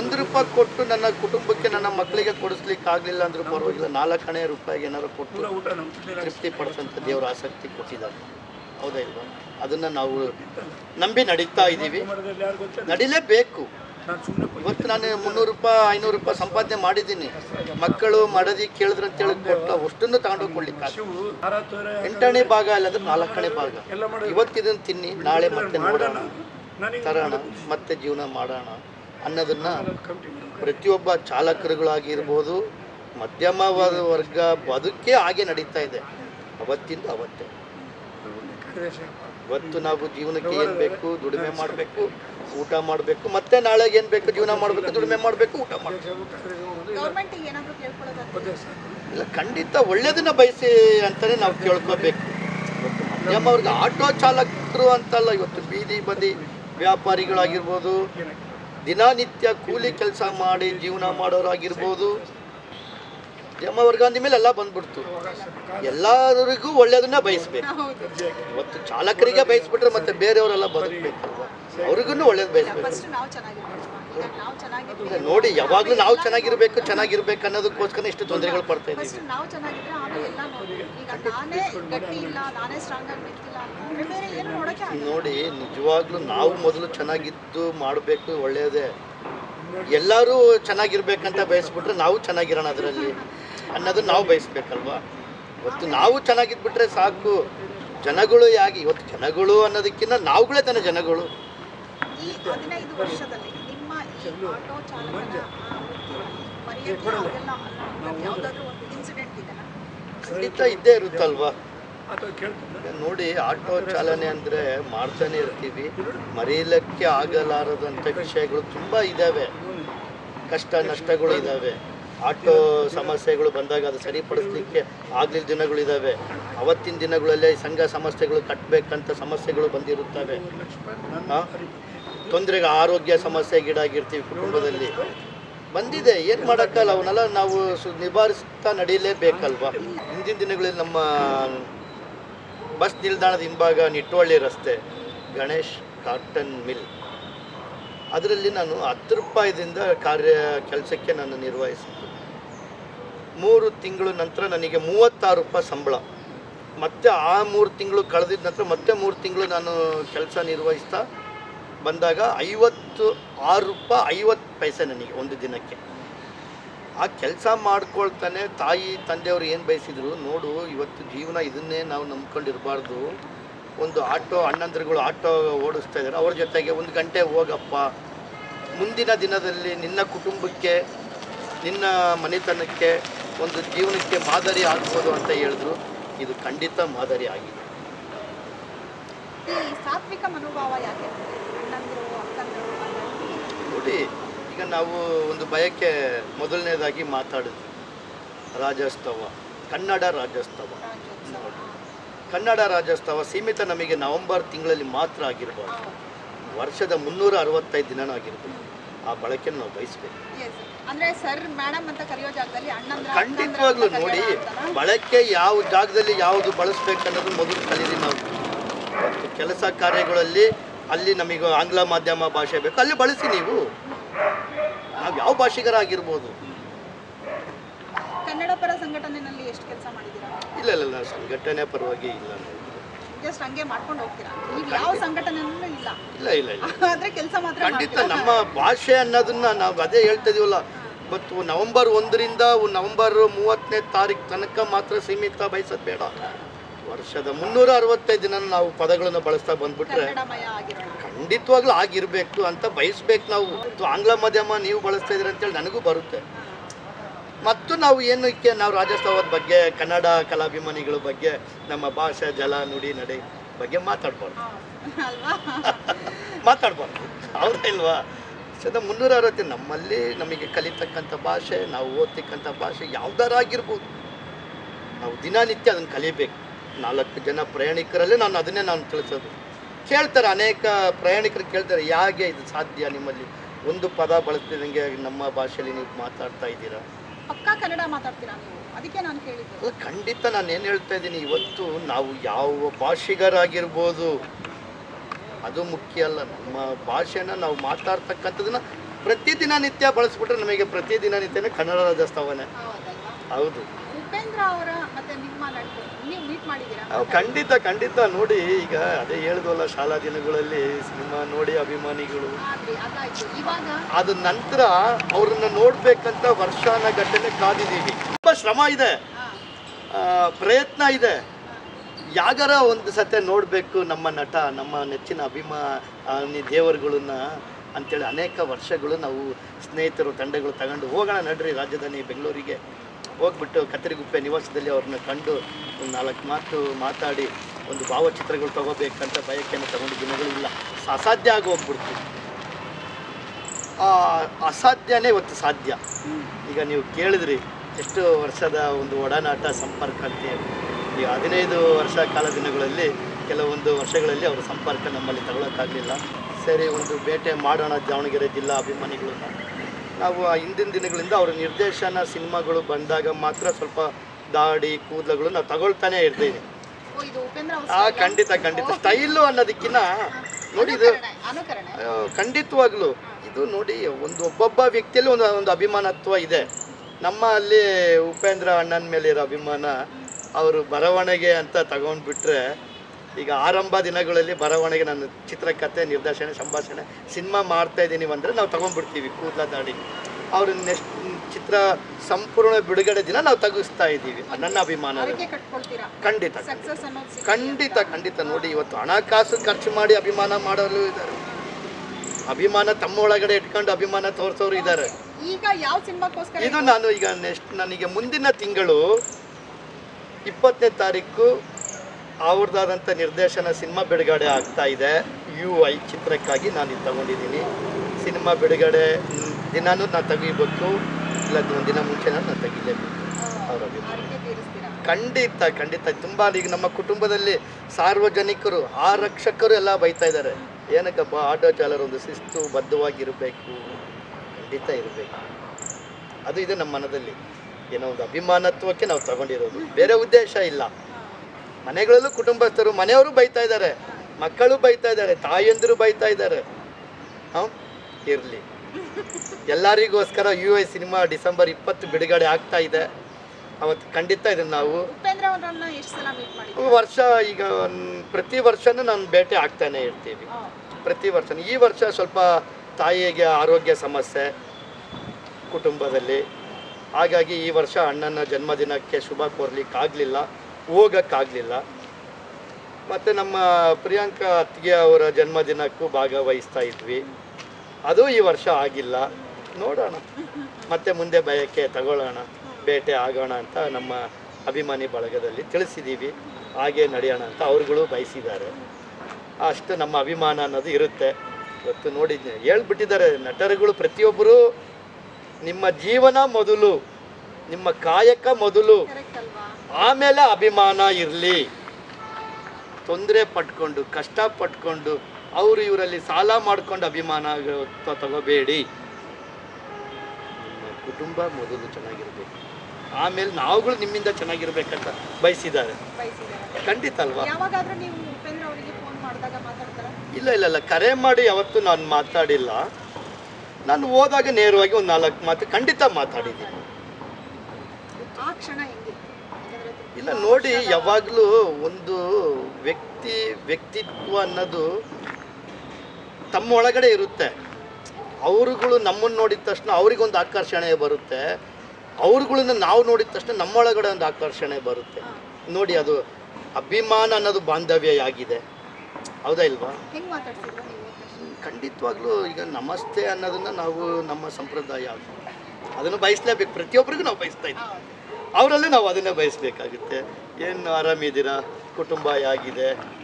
ಒಂದು ರೂಪಾಯಿ ಕೊಟ್ಟು ನನ್ನ ಕುಟುಂಬಕ್ಕೆ ನನ್ನ ಮಕ್ಕಳಿಗೆ ಕೊಡಿಸ್ಲಿಕ್ಕೆ ಆಗಲಿಲ್ಲ ಅಂದ್ರೆ ಪರವಾಗಿಲ್ಲ. ನಾಲ್ಕನೇ ರೂಪಾಯಿಗೆ ಏನಾದ್ರು ಕೊಟ್ಟು ತೃಪ್ತಿ ಪಡಿಸೋಂಥ ದೇವರ ಆಸಕ್ತಿ ಕೊಟ್ಟಿದ್ದಾರೆ. ಹೌದಾ ಇಲ್ವಾ? ಅದನ್ನ ನಾವು ನಂಬಿ ನಡೀತಾ ಇದ್ದೀವಿ. ನಡಿಲೇಬೇಕು. ಇವತ್ತು ನಾನು ಮುನ್ನೂರು ರೂಪಾಯಿ ಐನೂರು ರೂಪಾಯಿ ಸಂಪಾದನೆ ಮಾಡಿದ್ದೀನಿ. ಮಕ್ಕಳು ಮಡದಿ ಕೇಳಿದ್ರು ಅಂತೇಳಿ ಕೊಟ್ಟು ಅಷ್ಟನ್ನು ತಗೊಂಡು ಕೊಡ್ಲಿಕ್ಕೆ ಶಿವು ಆರ ಎಂಟನೇ ಭಾಗ ಅಲ್ಲಂದ್ರೆ ನಾಲ್ಕನೇ ಭಾಗ. ಇವತ್ತಿದನ್ನು ತಿನ್ನಿ ನಾಳೆ ಮತ್ತೆ ನೋಡೋಣ. ತರೋಣ ಮತ್ತೆ ಜೀವನ ಮಾಡೋಣ ಅನ್ನೋದನ್ನು ಪ್ರತಿಯೊಬ್ಬ ಚಾಲಕರುಗಳಾಗಿರ್ಬೋದು ಮಧ್ಯಮ ವರ್ಗ ಬದುಕೇ ಹಾಗೆ ನಡೀತಾ ಇದೆ. ಅವತ್ತಿಂದ ಅವತ್ತೇ. ಇವತ್ತು ನಾವು ಜೀವನಕ್ಕೆ ಏನು ಬೇಕು ದುಡಿಮೆ ಮಾಡಬೇಕು ಊಟ ಮಾಡಬೇಕು ಮತ್ತೆ ನಾಳೆ ಏನು ಬೇಕು ಜೀವನ ಮಾಡಬೇಕು ದುಡಿಮೆ ಮಾಡಬೇಕು ಊಟ ಮಾಡಬೇಕು. ಇಲ್ಲ. ಖಂಡಿತ ಒಳ್ಳೇದನ್ನ ಬಯಸಿ ಅಂತಾನೆ ನಾವು ಕೇಳ್ಕೋಬೇಕು. ಇವತ್ತು ಮಧ್ಯಮವ್ರಿಗೆ ಆಟೋ ಚಾಲಕರು ಅಂತಲ್ಲ ಇವತ್ತು ಬೀದಿ ಬದಿ ವ್ಯಾಪಾರಿಗಳಾಗಿರ್ಬೋದು, ದಿನನಿತ್ಯ ಕೂಲಿ ಕೆಲಸ ಮಾಡಿ ಜೀವನ ಮಾಡೋರಾಗಿರ್ಬೋದು. ಮಧ್ಯಮ ವರ್ಗ ಅಂದಮೇಲೆ ಎಲ್ಲ ಬಂದ್ಬಿಡ್ತು. ಎಲ್ಲರಿಗೂ ಒಳ್ಳೆಯದನ್ನ ಬಯಸ್ಬೇಕು. ಮತ್ತು ಚಾಲಕರಿಗೆ ಬಯಸ್ಬಿಟ್ರೆ ಮತ್ತೆ ಬೇರೆಯವರೆಲ್ಲ ಬದುಕಬೇಕು. ಅವ್ರಿಗೂ ಒಳ್ಳೇದು ಬಯಸ್ಬೇಕು. ನೋಡಿ ಯಾವಾಗಲೂ ನಾವು ಚೆನ್ನಾಗಿರ್ಬೇಕು ಚೆನ್ನಾಗಿರ್ಬೇಕು ಅನ್ನೋದಕ್ಕೋಸ್ಕರ ಇಷ್ಟು ತೊಂದರೆಗಳು ಪಡ್ತಾ ಇದ್ದೀವಿ. ನಾವು ಚೆನ್ನಾಗಿದ್ರೆ ಆಮೇಲೆ ಎಲ್ಲ ನೋಡಿ ಈಗ ನಾನೇ ಗಟ್ಟಿ ಇಲ್ಲ ನಾನೇ ಸ್ಟ್ರಾಂಗ್ ಆಗಿ ನಿಂತಿಲ್ಲ ಅಂತಂದ್ರೆ ಬೇರೆ ಏನು ನೋಡೋಕೆ ಆಗಲ್ಲ. ನೋಡಿ ನಿಜವಾಗ್ಲೂ ನಾವು ಮೊದಲು ಚೆನ್ನಾಗಿದ್ದು ಮಾಡಬೇಕು ಒಳ್ಳೆಯದೇ ಎಲ್ಲರೂ ಚೆನ್ನಾಗಿರ್ಬೇಕಂತ ಬಯಸ್ಬಿಟ್ರೆ ನಾವು ಚೆನ್ನಾಗಿರೋಣ ಅದರಲ್ಲಿ ಅನ್ನೋದು ನಾವು ಬಯಸ್ಬೇಕಲ್ವಾ? ಇವತ್ತು ನಾವು ಚೆನ್ನಾಗಿದ್ಬಿಟ್ರೆ ಸಾಕು. ಜನಗಳು ಯಾಗಿ ಇವತ್ತು ಜನಗಳು ಅನ್ನೋದಕ್ಕಿಂತ ನಾವುಗಳೇ ತಾನೇ ಜನಗಳು. ಈ ಹದಿನೈದು ವರ್ಷದಲ್ಲಿ ಆಟೋ ಚಾಲಕನ ಆ, ವೃತ್ತಿಯಲ್ಲಿ ಮರೆಯೋಕ್ಕೆ ಆಗಲ್ಲ ಅನ್ನೋ ಯಾವುದಾದ್ರೂ ಒಂದು ಇನ್ಸಿಡೆಂಟ್ ಇದೆನಾ ಖಂಡಿತ ಇದ್ದೇ ಇರುತ್ತಲ್ವಾ? ನೋಡಿ ಆಟೋ ಚಾಲನೆ ಅಂದರೆ ಮಾಡ್ತಾನೆ ಇರ್ತೀವಿ. ಮರೆಯಲಿಕ್ಕೆ ಆಗಲಾರದಂಥ ವಿಷಯಗಳು ತುಂಬ ಇದ್ದಾವೆ ಕಷ್ಟ ನಷ್ಟಗಳು ಇದ್ದಾವೆ ಆಟೋ ಸಮಸ್ಯೆಗಳು ಬಂದಾಗ ಅದು ಸರಿಪಡಿಸ್ಲಿಕ್ಕೆ ಆಗಲಿಲ್ಲ ದಿನಗಳಿದ್ದಾವೆ ಅವತ್ತಿನ ದಿನಗಳಲ್ಲೇ ಈ ಸಂಘ ಸಮಸ್ಯೆಗಳು ಕಟ್ಟಬೇಕಂತ ಸಮಸ್ಯೆಗಳು ಬಂದಿರುತ್ತವೆ? ತೊಂದರೆಗೆ ಆರೋಗ್ಯ ಸಮಸ್ಯೆ ಗಿಡಾಗಿರ್ತೀವಿ ಕುಟುಂಬದಲ್ಲಿ. ಬಂದಿದೆ, ಏನು ಮಾಡೋಕ್ಕಲ್ಲ, ಅವನ್ನೆಲ್ಲ ನಾವು ಸು ನಿಭಾಯಿಸ್ತಾ ನಡೀಲೇಬೇಕಲ್ವಾ ಹಿಂದಿನ ದಿನಗಳಲ್ಲಿ ನಮ್ಮ ಬಸ್ ನಿಲ್ದಾಣದ ಹಿಂಭಾಗ ನಿಟ್ಟುವಳ್ಳಿ ರಸ್ತೆ, ಗಣೇಶ್ ಕಾಟನ್ ಮಿಲ್. ಅದರಲ್ಲಿ ನಾನು ಹತ್ತು ರೂಪಾಯಿದಿಂದ ಕಾರ್ಯ, ಕೆಲಸಕ್ಕೆ ನಾನು ನಿರ್ವಹಿಸಿದ್ದು. ಮೂರು ತಿಂಗಳ ನಂತರ ನನಗೆ ಮೂವತ್ತಾರು ರೂಪಾಯಿ ಸಂಬಳ. ಮತ್ತೆ ಆ ಮೂರು ತಿಂಗಳು ಕಳೆದಿದ ನಂತರ ಮತ್ತೆ ಮೂರು ತಿಂಗಳು ನಾನು ಕೆಲಸ ನಿರ್ವಹಿಸ್ತಾ ಬಂದಾಗ ಐವತ್ತು, ಆರು ರೂಪಾಯಿ ಐವತ್ತು ಪೈಸೆ ನನಗೆ ಒಂದು ದಿನಕ್ಕೆ. ಆ ಕೆಲಸ ಮಾಡ್ಕೊಳ್ತಾನೆ, ತಾಯಿ, ತಂದೆಯವರು ಏನು ಬಯಸಿದ್ರು, ನೋಡು, ಇವತ್ತು ಜೀವನ ಇದನ್ನೇ ನಾವು ನಂಬ್ಕೊಂಡಿರಬಾರ್ದು. ಒಂದು ಆಟೋ ಅಣ್ಣಂದ್ರಗಳು ಆಟೋ ಓಡಿಸ್ತಾ ಇದ್ದಾರೆ, ಅವ್ರ ಜೊತೆಗೆ ಒಂದು ಗಂಟೆ ಹೋಗಪ್ಪ. ಮುಂದಿನ ದಿನದಲ್ಲಿ ನಿನ್ನ ಕುಟುಂಬಕ್ಕೆ, ನಿನ್ನ ಮನೆತನಕ್ಕೆ, ಒಂದು ಜೀವನಕ್ಕೆ ಮಾದರಿ ಆಗ್ಬೋದು ಅಂತ ಹೇಳಿದ್ರು. ಇದು ಖಂಡಿತ ಮಾದರಿ ಆಗಿದೆ. ಸಾತ್ವಿಕ ಮನೋಭಾವ ಯಾಕೆ? ನೋಡಿ ಈಗ ನಾವು ಒಂದು ಭಯಕ್ಕೆ ಮೊದಲನೇದಾಗಿ ಮಾತಾಡಿದ್ವಿ. ರಾಜ್ಯೋತ್ಸವ ಕನ್ನಡ ರಾಜ್ಯೋತ್ಸವ. ಕನ್ನಡ ರಾಜ್ಯೋತ್ಸವ ಸೀಮಿತ ನಮಗೆ ನವೆಂಬರ್ ತಿಂಗಳಲ್ಲಿ ಮಾತ್ರ ಆಗಿರ್ಬೋದು. ವರ್ಷದ ಮುನ್ನೂರ ಅರವತ್ತೈದು ದಿನನೂ ಆಗಿರ್ಬೋದು ಆ ಬಳಕೆಯನ್ನು ನಾವು ಬಯಸ್ಬೇಕು. ಖಂಡಿತವಾಗ್ಲೂ ನೋಡಿ ಬಳಕೆ ಯಾವ ಜಾಗದಲ್ಲಿ ಯಾವುದು ಬಳಸ್ಬೇಕನ್ನೋದು ಮೊದಲು ಕಲೀರಿ ನಾವು. ಕೆಲಸ ಕಾರ್ಯಗಳಲ್ಲಿ ಅಲ್ಲಿ ನಮಗೆ ಆಂಗ್ಲ ಮಾಧ್ಯಮ ಭಾಷೆ ಬೇಕು. ಅಲ್ಲಿ ಬಳಸಿ ನೀವು. ನಾವು ಯಾವ ಭಾಷಿಗರಾಗಿರ್ಬೋದು? ಕನ್ನಡ ಪರ ಸಂಘಟನೆಯಲ್ಲಿ ಎಷ್ಟು ಕೆಲಸ ಮಾಡಿದ್ದೀರಾ? ಇಲ್ಲ ಇಲ್ಲ ಇಲ್ಲ. ಸಂಘಟನೆ ಪರವಾಗಿ ಇಲ್ಲ. ಜಸ್ಟ್ ಹಂಗೆ ಮಾಡ್ಕೊಂಡು ಹೋಗ್ತೀರಾ? ನೀವು ಯಾವ ಸಂಘಟನೆಯಲ್ಲೂ ಇಲ್ಲ. ಇಲ್ಲ ಇಲ್ಲ ಇಲ್ಲ. ಆದ್ರೆ ಕೆಲಸ ಮಾತ್ರ ಖಂಡಿತ ನಮ್ಮ ಭಾಷೆ ಅನ್ನೋದನ್ನ ನಾವು ಅದೇ ಹೇಳ್ತಾ ಇದೀವಲ್ಲ ಇವತ್ತು ನವೆಂಬರ್ ಒಂದರಿಂದ ನವೆಂಬರ್ ಮೂವತ್ತನೇ ತಾರೀಕು ತನಕ ಮಾತ್ರ ಸೀಮಿತ ಬಯಸೋದು ಬೇಡ. ವರ್ಷದ ಮುನ್ನೂರ ಅರವತ್ತೈದು ದಿನ ನಾವು ಪದಗಳನ್ನು ಬಳಸ್ತಾ ಬಂದ್ಬಿಟ್ರೆ ಖಂಡಿತವಾಗ್ಲೂ ಆಗಿರ್ಬೇಕು ಅಂತ ಬಯಸ್ಬೇಕು ನಾವು. ಆಂಗ್ಲ ಮಾಧ್ಯಮ ನೀವು ಬಳಸ್ತಾ ಅಂತ ಅಂತೇಳಿ ನನಗೂ ಬರುತ್ತೆ. ಮತ್ತು ನಾವು ಏನಕ್ಕೆ ನಾವು ರಾಜ್ಯೋತ್ಸವದ ಬಗ್ಗೆ ಕನ್ನಡ ಕಲಾಭಿಮಾನಿಗಳ ಬಗ್ಗೆ ನಮ್ಮ ಭಾಷೆ ಜಲ ನುಡಿ ನಡೆ ಬಗ್ಗೆ ಮಾತಾಡ್ಬಾರ್ದು. ಮಾತಾಡ್ಬಾರ್ದು. ಹೌದಾ ಇಲ್ವಾ? ಸದ ಮುನ್ನೂರ ಅರವತ್ತು ನಮ್ಮಲ್ಲಿ ನಮಗೆ ಕಲಿತಕ್ಕಂಥ ಭಾಷೆ ನಾವು ಓದ್ತಕ್ಕಂಥ ಭಾಷೆ ಯಾವ್ದಾರಾಗಿರ್ಬೋದು ನಾವು ದಿನನಿತ್ಯ ಅದನ್ನು ಕಲಿಬೇಕು. ನಾಲ್ಕು ಜನ ಪ್ರಯಾಣಿಕರಲ್ಲೇ ನಾನು ಅದನ್ನೇ ನಾನು ತಿಳಿಸೋದು. ಕೇಳ್ತಾರೆ ಅನೇಕ ಪ್ರಯಾಣಿಕರು ಕೇಳ್ತಾರೆ ಹೇಗೆ ಇದು ಸಾಧ್ಯ ನಿಮ್ಮಲ್ಲಿ? ಒಂದು ಪದ ಬಳಸ್ತಿದಂಗೆ ನಮ್ಮ ಭಾಷೆಯಲ್ಲಿ ನೀವು ಮಾತಾಡ್ತಾ ಇದ್ದೀರಾ? ಪಕ್ಕಾ ಕನ್ನಡ ಮಾತಾಡ್ತೀರಾ ನೀವು? ಅದಕ್ಕೆ ನಾನು ಕೇಳಿದ್ದು. ಖಂಡಿತ ನಾನು ಏನು ಹೇಳ್ತಾ ಇದ್ದೀನಿ ಇವತ್ತು ನಾವು ಯಾವ ಭಾಷಿಗರಾಗಿರ್ಬೋದು? ಅದು ಮುಖ್ಯ ಅಲ್ಲ ನಮ್ಮ ಭಾಷೆನ ನಾವು ಮಾತಾಡ್ತಕ್ಕಂಥದ್ದನ್ನ ಪ್ರತಿದಿನ ನಿತ್ಯ ಬಳಸ್ಬಿಟ್ರೆ ನಮಗೆ ಪ್ರತಿದಿನ ನಿತ್ಯನೇ ಕನ್ನಡ ರಾಜ್ಯೋತ್ಸವನೇ. ಹೌದು. ಉಪೇಂದ್ರ ಅವರ ಮತ್ತೆ ನಿಮ್ಮ ನಟು ಖಂಡಿತ ಖಂಡಿತ ನೋಡಿ ಈಗ ಅದೇ ಹೇಳಿದ್ವಲ್ಲ ಶಾಲಾ ದಿನಗಳಲ್ಲಿ ಸಿನಿಮಾ ನೋಡಿ ಅಭಿಮಾನಿಗಳು. ಅದ ನಂತರ ಅವ್ರನ್ನ ನೋಡ್ಬೇಕಂತ ವರ್ಷಾನ ಗಟ್ಟಲೆ ಕಾದಿದ್ದೀವಿ. ತುಂಬ ಶ್ರಮ ಇದೆ. ಆ, ಪ್ರಯತ್ನ ಇದೆ. ಯಾಗರ ಒಂದು ಸತೆ ನೋಡಬೇಕು ನಮ್ಮ ನಟ ನಮ್ಮ ನೆಚ್ಚಿನ ಅಭಿಮಾನಿ ದೇವರುಗಳನ್ನ ಅಂತೇಳಿ ಅನೇಕ ವರ್ಷಗಳು ನಾವು ಸ್ನೇಹಿತರು ತಂಡಗಳು ತಗೊಂಡು ಹೋಗೋಣ ನಡ್ರಿ ರಾಜಧಾನಿ ಬೆಂಗಳೂರಿಗೆ. ಹೋಗ್ಬಿಟ್ಟು ಕತ್ತರಿಗುಪ್ಪೆ ನಿವಾಸದಲ್ಲಿ ಅವ್ರನ್ನ ಕಂಡು ಒಂದು ನಾಲ್ಕು ಮಾತು ಮಾತಾಡಿ ಒಂದು ಭಾವಚಿತ್ರಗಳು ತಗೋಬೇಕಂತ ಬಯಕೆಯನ್ನು ತಗೊಂಡು ದಿನಗಳು ಇಲ್ಲ. ಅಸಾಧ್ಯ ಆಗಿ ಹೋಗ್ಬಿಡ್ತು. ಆ ಅಸಾಧ್ಯನೇ ಇವತ್ತು ಸಾಧ್ಯ. ಈಗ ನೀವು ಕೇಳಿದ್ರಿ ಎಷ್ಟು ವರ್ಷದ ಒಂದು ಒಡನಾಟ ಸಂಪರ್ಕ ಅಂತೇಳಿ ಈ ಹದಿನೈದು ವರ್ಷ ಕಾಲ ದಿನಗಳಲ್ಲಿ ಕೆಲವೊಂದು ವರ್ಷಗಳಲ್ಲಿ ಅವರ ಸಂಪರ್ಕ ನಮ್ಮಲ್ಲಿ ತಗೊಳಕ್ಕಾಗಲಿಲ್ಲ. ಸರಿ, ಒಂದು ಭೇಟೆ ಮಾಡೋಣ, ದಾವಣಗೆರೆ ಜಿಲ್ಲಾ ಅಭಿಮಾನಿಗಳನ್ನ ನಾವು ಆ ಹಿಂದಿನ ದಿನಗಳಿಂದ ಅವರ ನಿರ್ದೇಶನ ಸಿನಿಮಾಗಳು ಬಂದಾಗ ಮಾತ್ರ ಸ್ವಲ್ಪ ದಾಡಿ ಕೂದಲುಗಳು ನಾವು ತಗೊಳ್ತಾನೆ ಇರ್ತೀವಿ ಆ ಖಂಡಿತ ಖಂಡಿತ. ಸ್ಟೈಲು ಅನ್ನೋದಕ್ಕಿಂತ ನೋಡಿ ಇದು ಖಂಡಿತವಾಗ್ಲೂ. ಇದು ನೋಡಿ ಒಂದು ಒಬ್ಬೊಬ್ಬ ವ್ಯಕ್ತಿಯಲ್ಲಿ ಒಂದು ಒಂದು ಅಭಿಮಾನತ್ವ ಇದೆ. ನಮ್ಮ ಅಲ್ಲಿ ಉಪೇಂದ್ರ ಅಣ್ಣನ ಮೇಲೆ ಇರೋ ಅಭಿಮಾನ ಅವರು ಬರವಣಿಗೆ ಅಂತ ತಗೊಂಡ್ಬಿಟ್ರೆ ಈಗ ಆರಂಭ ದಿನಗಳಲ್ಲಿ ಬರವಣಿಗೆ ನನ್ನ ಚಿತ್ರಕತೆ ನಿರ್ದೇಶನ ಸಂಭಾಷಣೆ ಸಿನಿಮಾ ಮಾಡ್ತಾ ಇದ್ದೀನಿ ಅಂದರೆ ನಾವು ತಗೊಂಡ್ಬಿಡ್ತೀವಿ ಕೂದಲ ದಾಡಿ ಅವ್ರ ನೆಕ್ಸ್ಟ್ ಚಿತ್ರ ಸಂಪೂರ್ಣ ಬಿಡುಗಡೆ ದಿನ ನಾವು ತಗಿಸ್ತಾ ಇದ್ದೀವಿ. ನನ್ನ ಅಭಿಮಾನ ಖಂಡಿತ. ಖಂಡಿತ ಖಂಡಿತ. ನೋಡಿ ಇವತ್ತು ಹಣಕಾಸು ಖರ್ಚು ಮಾಡಿ ಅಭಿಮಾನ ಮಾಡಲು ಇದ್ದಾರೆ. ಅಭಿಮಾನ ತಮ್ಮ ಒಳಗಡೆ ಇಟ್ಕೊಂಡು ಅಭಿಮಾನ ತೋರಿಸೋರು ಇದ್ದಾರೆ. ಇದು ನಾನು ಈಗ ನೆಕ್ಸ್ಟ್ ನನಗೆ ಮುಂದಿನ ತಿಂಗಳು ಇಪ್ಪತ್ತನೇ ತಾರೀಕು ಅವ್ರದ್ದಾದಂಥ ನಿರ್ದೇಶನ ಸಿನಿಮಾ ಬಿಡುಗಡೆ ಆಗ್ತಾ ಇದೆ. ಯು ಐ ಚಿತ್ರಕ್ಕಾಗಿ ನಾನು ಇದು ತಗೊಂಡಿದ್ದೀನಿ. ಸಿನಿಮಾ ಬಿಡುಗಡೆ ದಿನಾನು ನಾನು ತೆಗಿಬೇಕು. ಇಲ್ಲ ಒಂದು ದಿನ ಮುಂಚೆ ನಾನು ತೆಗಿಲೇಬೇಕು. ಅವರ ಖಂಡಿತ ಖಂಡಿತ. ತುಂಬ ಈಗ ನಮ್ಮ ಕುಟುಂಬದಲ್ಲಿ ಸಾರ್ವಜನಿಕರು ಆರಕ್ಷಕರು ಎಲ್ಲ ಬೈತಾ ಇದ್ದಾರೆ. ಏನಕ್ಕಪ್ಪ ಆಟೋ ಚಾಲರು ಒಂದು ಶಿಸ್ತು ಬದ್ಧವಾಗಿರಬೇಕು. ಖಂಡಿತ ಇರಬೇಕು. ಅದು ಇದೆ ನಮ್ಮ ಮನದಲ್ಲಿ. ಏನೋ ಒಂದು ಅಭಿಮಾನತ್ವಕ್ಕೆ ನಾವು ತಗೊಂಡಿರೋದು. ಬೇರೆ ಉದ್ದೇಶ ಇಲ್ಲ. ಮನೆಗಳಲ್ಲೂ ಕುಟುಂಬಸ್ಥರು ಮನೆಯವರು ಬೈತಾ ಇದ್ದಾರೆ. ಮಕ್ಕಳು ಬೈತಾ ಇದ್ದಾರೆ ತಾಯಂದಿರು ಬೈತಾ ಇದ್ದಾರೆ. ಹಾಂ? ಇರಲಿ. ಎಲ್ಲರಿಗೋಸ್ಕರ ಯು ಐ ಸಿನಿಮಾ ಡಿಸೆಂಬರ್ ಇಪ್ಪತ್ತು ಬಿಡುಗಡೆ ಆಗ್ತಾ ಇದೆ. ಅವತ್ತು ಖಂಡಿತ ಇದನ್ನು ನಾವು ವರ್ಷ ಈಗ ಪ್ರತಿ ವರ್ಷನೂ ನಾನು ಭೇಟಿ ಆಗ್ತಾನೆ ಇರ್ತೀವಿ. ಪ್ರತಿ ವರ್ಷ ಈ ವರ್ಷ ಸ್ವಲ್ಪ ತಾಯಿಗೆ ಆರೋಗ್ಯ ಸಮಸ್ಯೆ ಕುಟುಂಬದಲ್ಲಿ. ಹಾಗಾಗಿ ಈ ವರ್ಷ ಅಣ್ಣನ ಜನ್ಮದಿನಕ್ಕೆ ಶುಭ ಕೋರ್ಲಿಕ್ಕಾಗಲಿಲ್ಲ. ಹೋಗೋಕ್ಕಾಗಲಿಲ್ಲ. ಮತ್ತು ನಮ್ಮ ಪ್ರಿಯಾಂಕಾ ಅತ್ತಿಗೆ ಅವರ ಜನ್ಮದಿನಕ್ಕೂ ಭಾಗವಹಿಸ್ತಾ ಇದ್ವಿ. ಅದು ಈ ವರ್ಷ ಆಗಿಲ್ಲ. ನೋಡೋಣ. ಮತ್ತೆ ಮುಂದೆ ಬಯಕೆ ತಗೊಳ್ಳೋಣ. ಬೇಟೆ ಆಗೋಣ ಅಂತ ನಮ್ಮ ಅಭಿಮಾನಿ ಬಳಗದಲ್ಲಿ ತಿಳಿಸಿದ್ದೀವಿ ಹಾಗೆ ನಡೆಯೋಣ ಅಂತ ಅವರುಗಳು ಬಯಸಿದ್ದಾರೆ. ಅಷ್ಟು ನಮ್ಮ ಅಭಿಮಾನ ಅನ್ನೋದು ಇರುತ್ತೆ. ಇವತ್ತು ನೋಡಿದ್ದೆ ಹೇಳ್ಬಿಟ್ಟಿದ್ದಾರೆ ನಟರುಗಳು ಪ್ರತಿಯೊಬ್ಬರು, ನಿಮ್ಮ ಜೀವನ ಮೊದಲು, ನಿಮ್ಮ ಕಾಯಕ ಮೊದಲು. ಆಮೇಲೆ ಅಭಿಮಾನ ಇರಲಿ. ತೊಂದರೆ ಪಟ್ಕೊಂಡು ಕಷ್ಟ ಪಟ್ಕೊಂಡು ಅವರು ಇವರಲ್ಲಿ ಸಾಲ ಮಾಡ್ಕೊಂಡು ಅಭಿಮಾನ ತಗೋಬೇಡಿ. ಕುಟುಂಬ ಮೊದಲು ಚೆನ್ನಾಗಿರ್ಬೇಕು. ಆಮೇಲೆ ನಾವುಗಳು ನಿಮ್ಮಿಂದ ಚೆನ್ನಾಗಿರ್ಬೇಕಂತ ಬಯಸಿದ್ದಾರೆ. ಖಂಡಿತ ಅಲ್ವಾ? ಇಲ್ಲ ಇಲ್ಲ ಇಲ್ಲ. ಕರೆ ಮಾಡಿ ಯಾವತ್ತೂ ನಾನು ಮಾತಾಡಿಲ್ಲ. ನಾನು ಹೋದಾಗ ನೇರವಾಗಿ ಒಂದು ನಾಲ್ಕು ಮಾತು ಖಂಡಿತ ಮಾತಾಡಿದ್ದೀನಿ ಆ ಕ್ಷಣ ಹೆಂಗಿತ್ತು ಯಾಕಂದ್ರೆ ಅದು ಇಲ್ಲ ನೋಡಿ ಯಾವಾಗಲೂ ಒಂದು ವ್ಯಕ್ತಿ ವ್ಯಕ್ತಿತ್ವ ಅನ್ನೋದು ತಮ್ಮ ಒಳಗಡೆ ಇರುತ್ತೆ. ಅವರುಗಳು ನಮ್ಮನ್ನು ನೋಡಿದ ತಕ್ಷಣ ಅವ್ರಿಗೊಂದು ಆಕರ್ಷಣೆ ಬರುತ್ತೆ. ಅವ್ರುಗಳನ್ನ ನಾವು ನೋಡಿದ ತಕ್ಷಣ ನಮ್ಮೊಳಗಡೆ ಒಂದು ಆಕರ್ಷಣೆ ಬರುತ್ತೆ. ನೋಡಿ ಅದು ಅಭಿಮಾನ ಅನ್ನೋದು ಬಾಂಧವ್ಯ ಆಗಿದೆ. ಹೌದಾ ಇಲ್ವಾ? ಖಂಡಿತವಾಗ್ಲೂ ಈಗ ನಮಸ್ತೆ ಅನ್ನೋದನ್ನ ನಾವು ನಮ್ಮ ಸಂಪ್ರದಾಯ. ಅದು. ಅದನ್ನು ಬಯಸಲೇಬೇಕು. ಪ್ರತಿಯೊಬ್ಬರಿಗೂ ನಾವು ಬಯಸ್ತಾ ಇದ್ದೀವಿ. ಅವರಲ್ಲೇ ನಾವು ಅದನ್ನೇ ಬಯಸಬೇಕಾಗುತ್ತೆ. ಏನು ಆರಾಮಿದ್ದೀರಾ? ಕುಟುಂಬ ಹೇಗಿದೆ?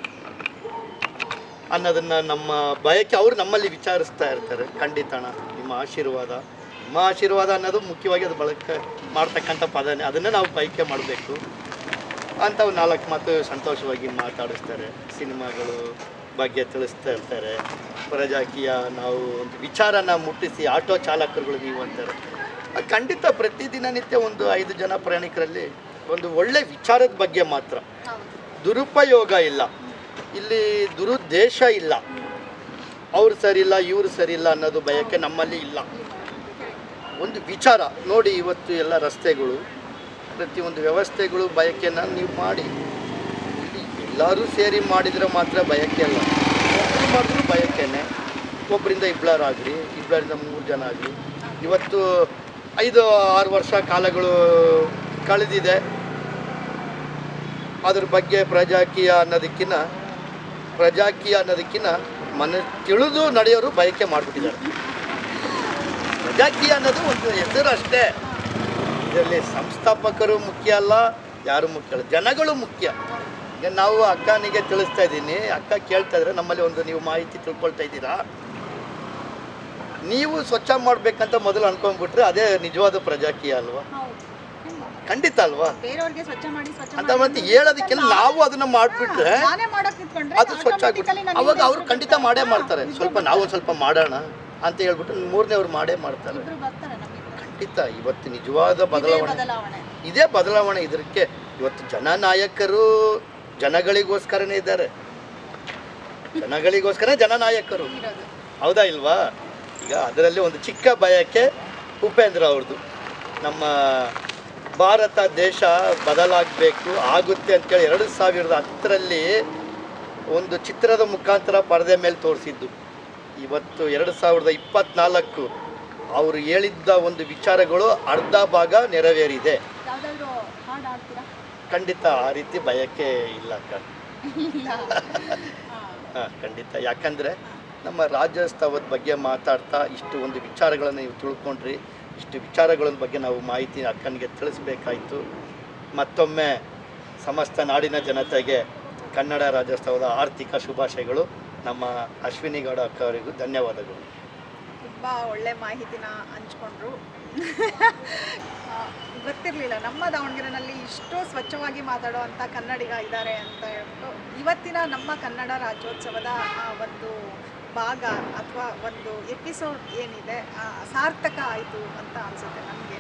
ಅನ್ನೋದನ್ನು ನಮ್ಮ ಬಯಕೆ ಅವರು ನಮ್ಮಲ್ಲಿ ವಿಚಾರಿಸ್ತಾ ಇರ್ತಾರೆ. ಖಂಡಿತಣ ನಿಮ್ಮ ಆಶೀರ್ವಾದ. ನಿಮ್ಮ ಆಶೀರ್ವಾದ ಅನ್ನೋದು ಮುಖ್ಯವಾಗಿ ಅದು ಬಳಕೆ ಮಾಡ್ತಕ್ಕಂಥ ಪದನೇ. ಅದನ್ನೇ ನಾವು ಬಯಕೆ ಮಾಡಬೇಕು. ಒಂದು ನಾಲ್ಕು ಮಾತು ಸಂತೋಷವಾಗಿ ಮಾತಾಡಿಸ್ತಾರೆ. ಸಿನಿಮಾಗಳು ಬಗ್ಗೆ ತಿಳಿಸ್ತಾ ಇರ್ತಾರೆ. ಪ್ರಜಾಕೀಯ ನಾವು ಒಂದು ವಿಚಾರನ ಮುಟ್ಟಿಸಿ, ಆಟೋ ಚಾಲಕರುಗಳು ನೀವು ಅಂತಾರೆ. ಖಂಡಿತ ಪ್ರತಿದಿನ ನಿತ್ಯ ಒಂದು ಐದು ಜನ ಪ್ರಯಾಣಿಕರಲ್ಲಿ ಒಂದು ಒಳ್ಳೆ ವಿಚಾರದ ಬಗ್ಗೆ ಮಾತ್ರ. ದುರುಪಯೋಗ ಇಲ್ಲ. ಇಲ್ಲಿ ದುರುದ್ದೇಶ ಇಲ್ಲ. ಅವ್ರು ಸರಿ ಇಲ್ಲ ಇವ್ರು ಸರಿ ಇಲ್ಲ ಅನ್ನೋದು ಬಯಕೆ ನಮ್ಮಲ್ಲಿ ಇಲ್ಲ. ಒಂದು ವಿಚಾರ ನೋಡಿ ಇವತ್ತು ಎಲ್ಲ ರಸ್ತೆಗಳು ಪ್ರತಿಯೊಂದು ವ್ಯವಸ್ಥೆಗಳು ಬಯಕೆಯನ್ನು ನೀವು ಮಾಡಿ. ಎಲ್ಲರೂ ಸೇರಿ ಮಾಡಿದರೆ ಮಾತ್ರ ಬಯಕೆ ಅಲ್ಲ. ಒಬ್ಬರು ಮಾಡಿದ್ರು ಬಯಕೆನೆ. ಒಬ್ಬರಿಂದ ಇಬ್ಬರಾಗಲಿ ಇಬ್ಬರಿಂದ ಮೂರು ಜನ ಆಗಲಿ. ಇವತ್ತು ಐದು, ಆರು ವರ್ಷ ಕಾಲಗಳು ಕಳೆದಿದೆ. ಅದ್ರ ಬಗ್ಗೆ ಪ್ರಜಾಕೀಯ ಅನ್ನೋದಕ್ಕಿಂತ ಪ್ರಜಾಕೀಯ ಅನ್ನೋದಕ್ಕಿಂತ ಮನ ತಿಳಿದು ನಡೆಯೋರು ಬಯಕೆ ಮಾಡಿಬಿಟ್ಟಿದ್ದಾರೆ. ಪ್ರಜಾಕೀಯ ಅನ್ನೋದು ಒಂದು ಹೆಸರು ಅಷ್ಟೇ. ಇದರಲ್ಲಿ ಸಂಸ್ಥಾಪಕರು ಮುಖ್ಯ ಅಲ್ಲ, ಯಾರು ಮುಖ್ಯ ಅಲ್ಲ, ಜನಗಳು ಮುಖ್ಯ. ನಾವು ಅಕ್ಕನಿಗೆ ತಿಳಿಸ್ತಾ ಇದ್ದೀನಿ. ಅಕ್ಕ ಕೇಳ್ತಾ ಇದ್ರೆ ನಮ್ಮಲ್ಲಿ ಒಂದು ನೀವು ಮಾಹಿತಿ ತಿಳ್ಕೊಳ್ತಾ ಇದ್ದೀರಾ? ನೀವು ಸ್ವಚ್ಛ ಮಾಡ್ಬೇಕಂತ ಮೊದಲು ಅನ್ಕೊಂಡ್ಬಿಟ್ರೆ ಅದೇ ನಿಜವಾದ ಪ್ರಜಾಕೀಯ ಅಲ್ವಾ? ಖಂಡಿತ ಅಲ್ವಾ? ಅಂತ ಮತ್ತೆ ಹೇಳೋದಕ್ಕೆಲ್ಲ ನಾವು ಅದನ್ನ ಮಾಡಿಬಿಟ್ರೆ ಅದು ಸ್ವಚ್ಛ ಆಗ್ಬಿಟ್ಟು ಅವಾಗ ಅವ್ರು ಖಂಡಿತ ಮಾಡೇ ಮಾಡ್ತಾರೆ. ಸ್ವಲ್ಪ ನಾವು ಸ್ವಲ್ಪ ಮಾಡೋಣ ಅಂತ ಹೇಳ್ಬಿಟ್ಟು ಮೂರನೇ ಅವ್ರು ಮಾಡೇ ಮಾಡ್ತಾರೆ. ಖಂಡಿತ ಇವತ್ತು ನಿಜವಾದ ಬದಲಾವಣೆ. ಇದೇ ಬದಲಾವಣೆ ಇದಕ್ಕೆ ಇವತ್ತು ಜನನಾಯಕರು ಜನಗಳಿಗೋಸ್ಕರನೇ ಇದ್ದಾರೆ. ಜನಗಳಿಗೋಸ್ಕರ ಜನನಾಯಕರು ನಾಯಕರು. ಹೌದಾ ಇಲ್ವಾ? ಈಗ ಅದರಲ್ಲಿ ಒಂದು ಚಿಕ್ಕ ಭಯಕ್ಕೆ ಉಪೇಂದ್ರ ಅವ್ರದ್ದು. ನಮ್ಮ ಭಾರತ ದೇಶ ಬದಲಾಗಬೇಕು ಆಗುತ್ತೆ ಅಂತೇಳಿ ಎರಡು ಸಾವಿರದ ಹತ್ತರಲ್ಲಿ ಒಂದು ಚಿತ್ರದ ಮುಖಾಂತರ ಪರದೆ ಮೇಲೆ ತೋರಿಸಿದ್ದು. ಇವತ್ತು ಎರಡು ಸಾವಿರದ ಇಪ್ಪತ್ನಾಲ್ಕು ಅವರು ಹೇಳಿದ್ದ ಒಂದು ವಿಚಾರಗಳು ಅರ್ಧ ಭಾಗ ನೆರವೇರಿದೆ. ಖಂಡಿತ ಆ ರೀತಿ ಬಯಕೆ ಇಲ್ಲ ಅಕ್ಕ. ಹಾಂ ಖಂಡಿತ. ಯಾಕಂದರೆ ನಮ್ಮ ರಾಜ್ಯೋತ್ಸವದ ಬಗ್ಗೆ ಮಾತಾಡ್ತಾ ಇಷ್ಟು ಒಂದು ವಿಚಾರಗಳನ್ನು ನೀವು ತಿಳ್ಕೊಂಡ್ರಿ. ಇಷ್ಟು ವಿಚಾರಗಳ ಬಗ್ಗೆ ನಾವು ಮಾಹಿತಿ ಅಕ್ಕನಿಗೆ ತಿಳಿಸ್ಬೇಕಾಯಿತು. ಮತ್ತೊಮ್ಮೆ ಸಮಸ್ತ ನಾಡಿನ ಜನತೆಗೆ ಕನ್ನಡ ರಾಜ್ಯೋತ್ಸವದ ಆರ್ಥಿಕ ಶುಭಾಶಯಗಳು. ನಮ್ಮ ಅಶ್ವಿನಿ ಗೌಡ ಅಕ್ಕ ಅವರಿಗೂ ಧನ್ಯವಾದಗಳು. ತುಂಬ ಒಳ್ಳೆ ಮಾಹಿತಿನ ಹಂಚ್ಕೊಂಡ್ರು. ಗೊತ್ತಿರಲಿಲ್ಲ. ನಮ್ಮ ದಾವಣಗೆರೆನಲ್ಲಿ ಇಷ್ಟು ಸ್ವಚ್ಛವಾಗಿ ಮಾತಾಡುವಂಥ ಕನ್ನಡಿಗ ಇದ್ದಾರೆ ಅಂತ ಹೇಳ್ಬಿಟ್ಟು ಇವತ್ತಿನ ನಮ್ಮ ಕನ್ನಡ ರಾಜ್ಯೋತ್ಸವದ ಒಂದು ಭಾಗ ಅಥವಾ ಒಂದು ಎಪಿಸೋಡ್ ಏನಿದೆ ಸಾರ್ಥಕ ಆಯಿತು ಅಂತ ಅನಿಸುತ್ತೆ ನನಗೆ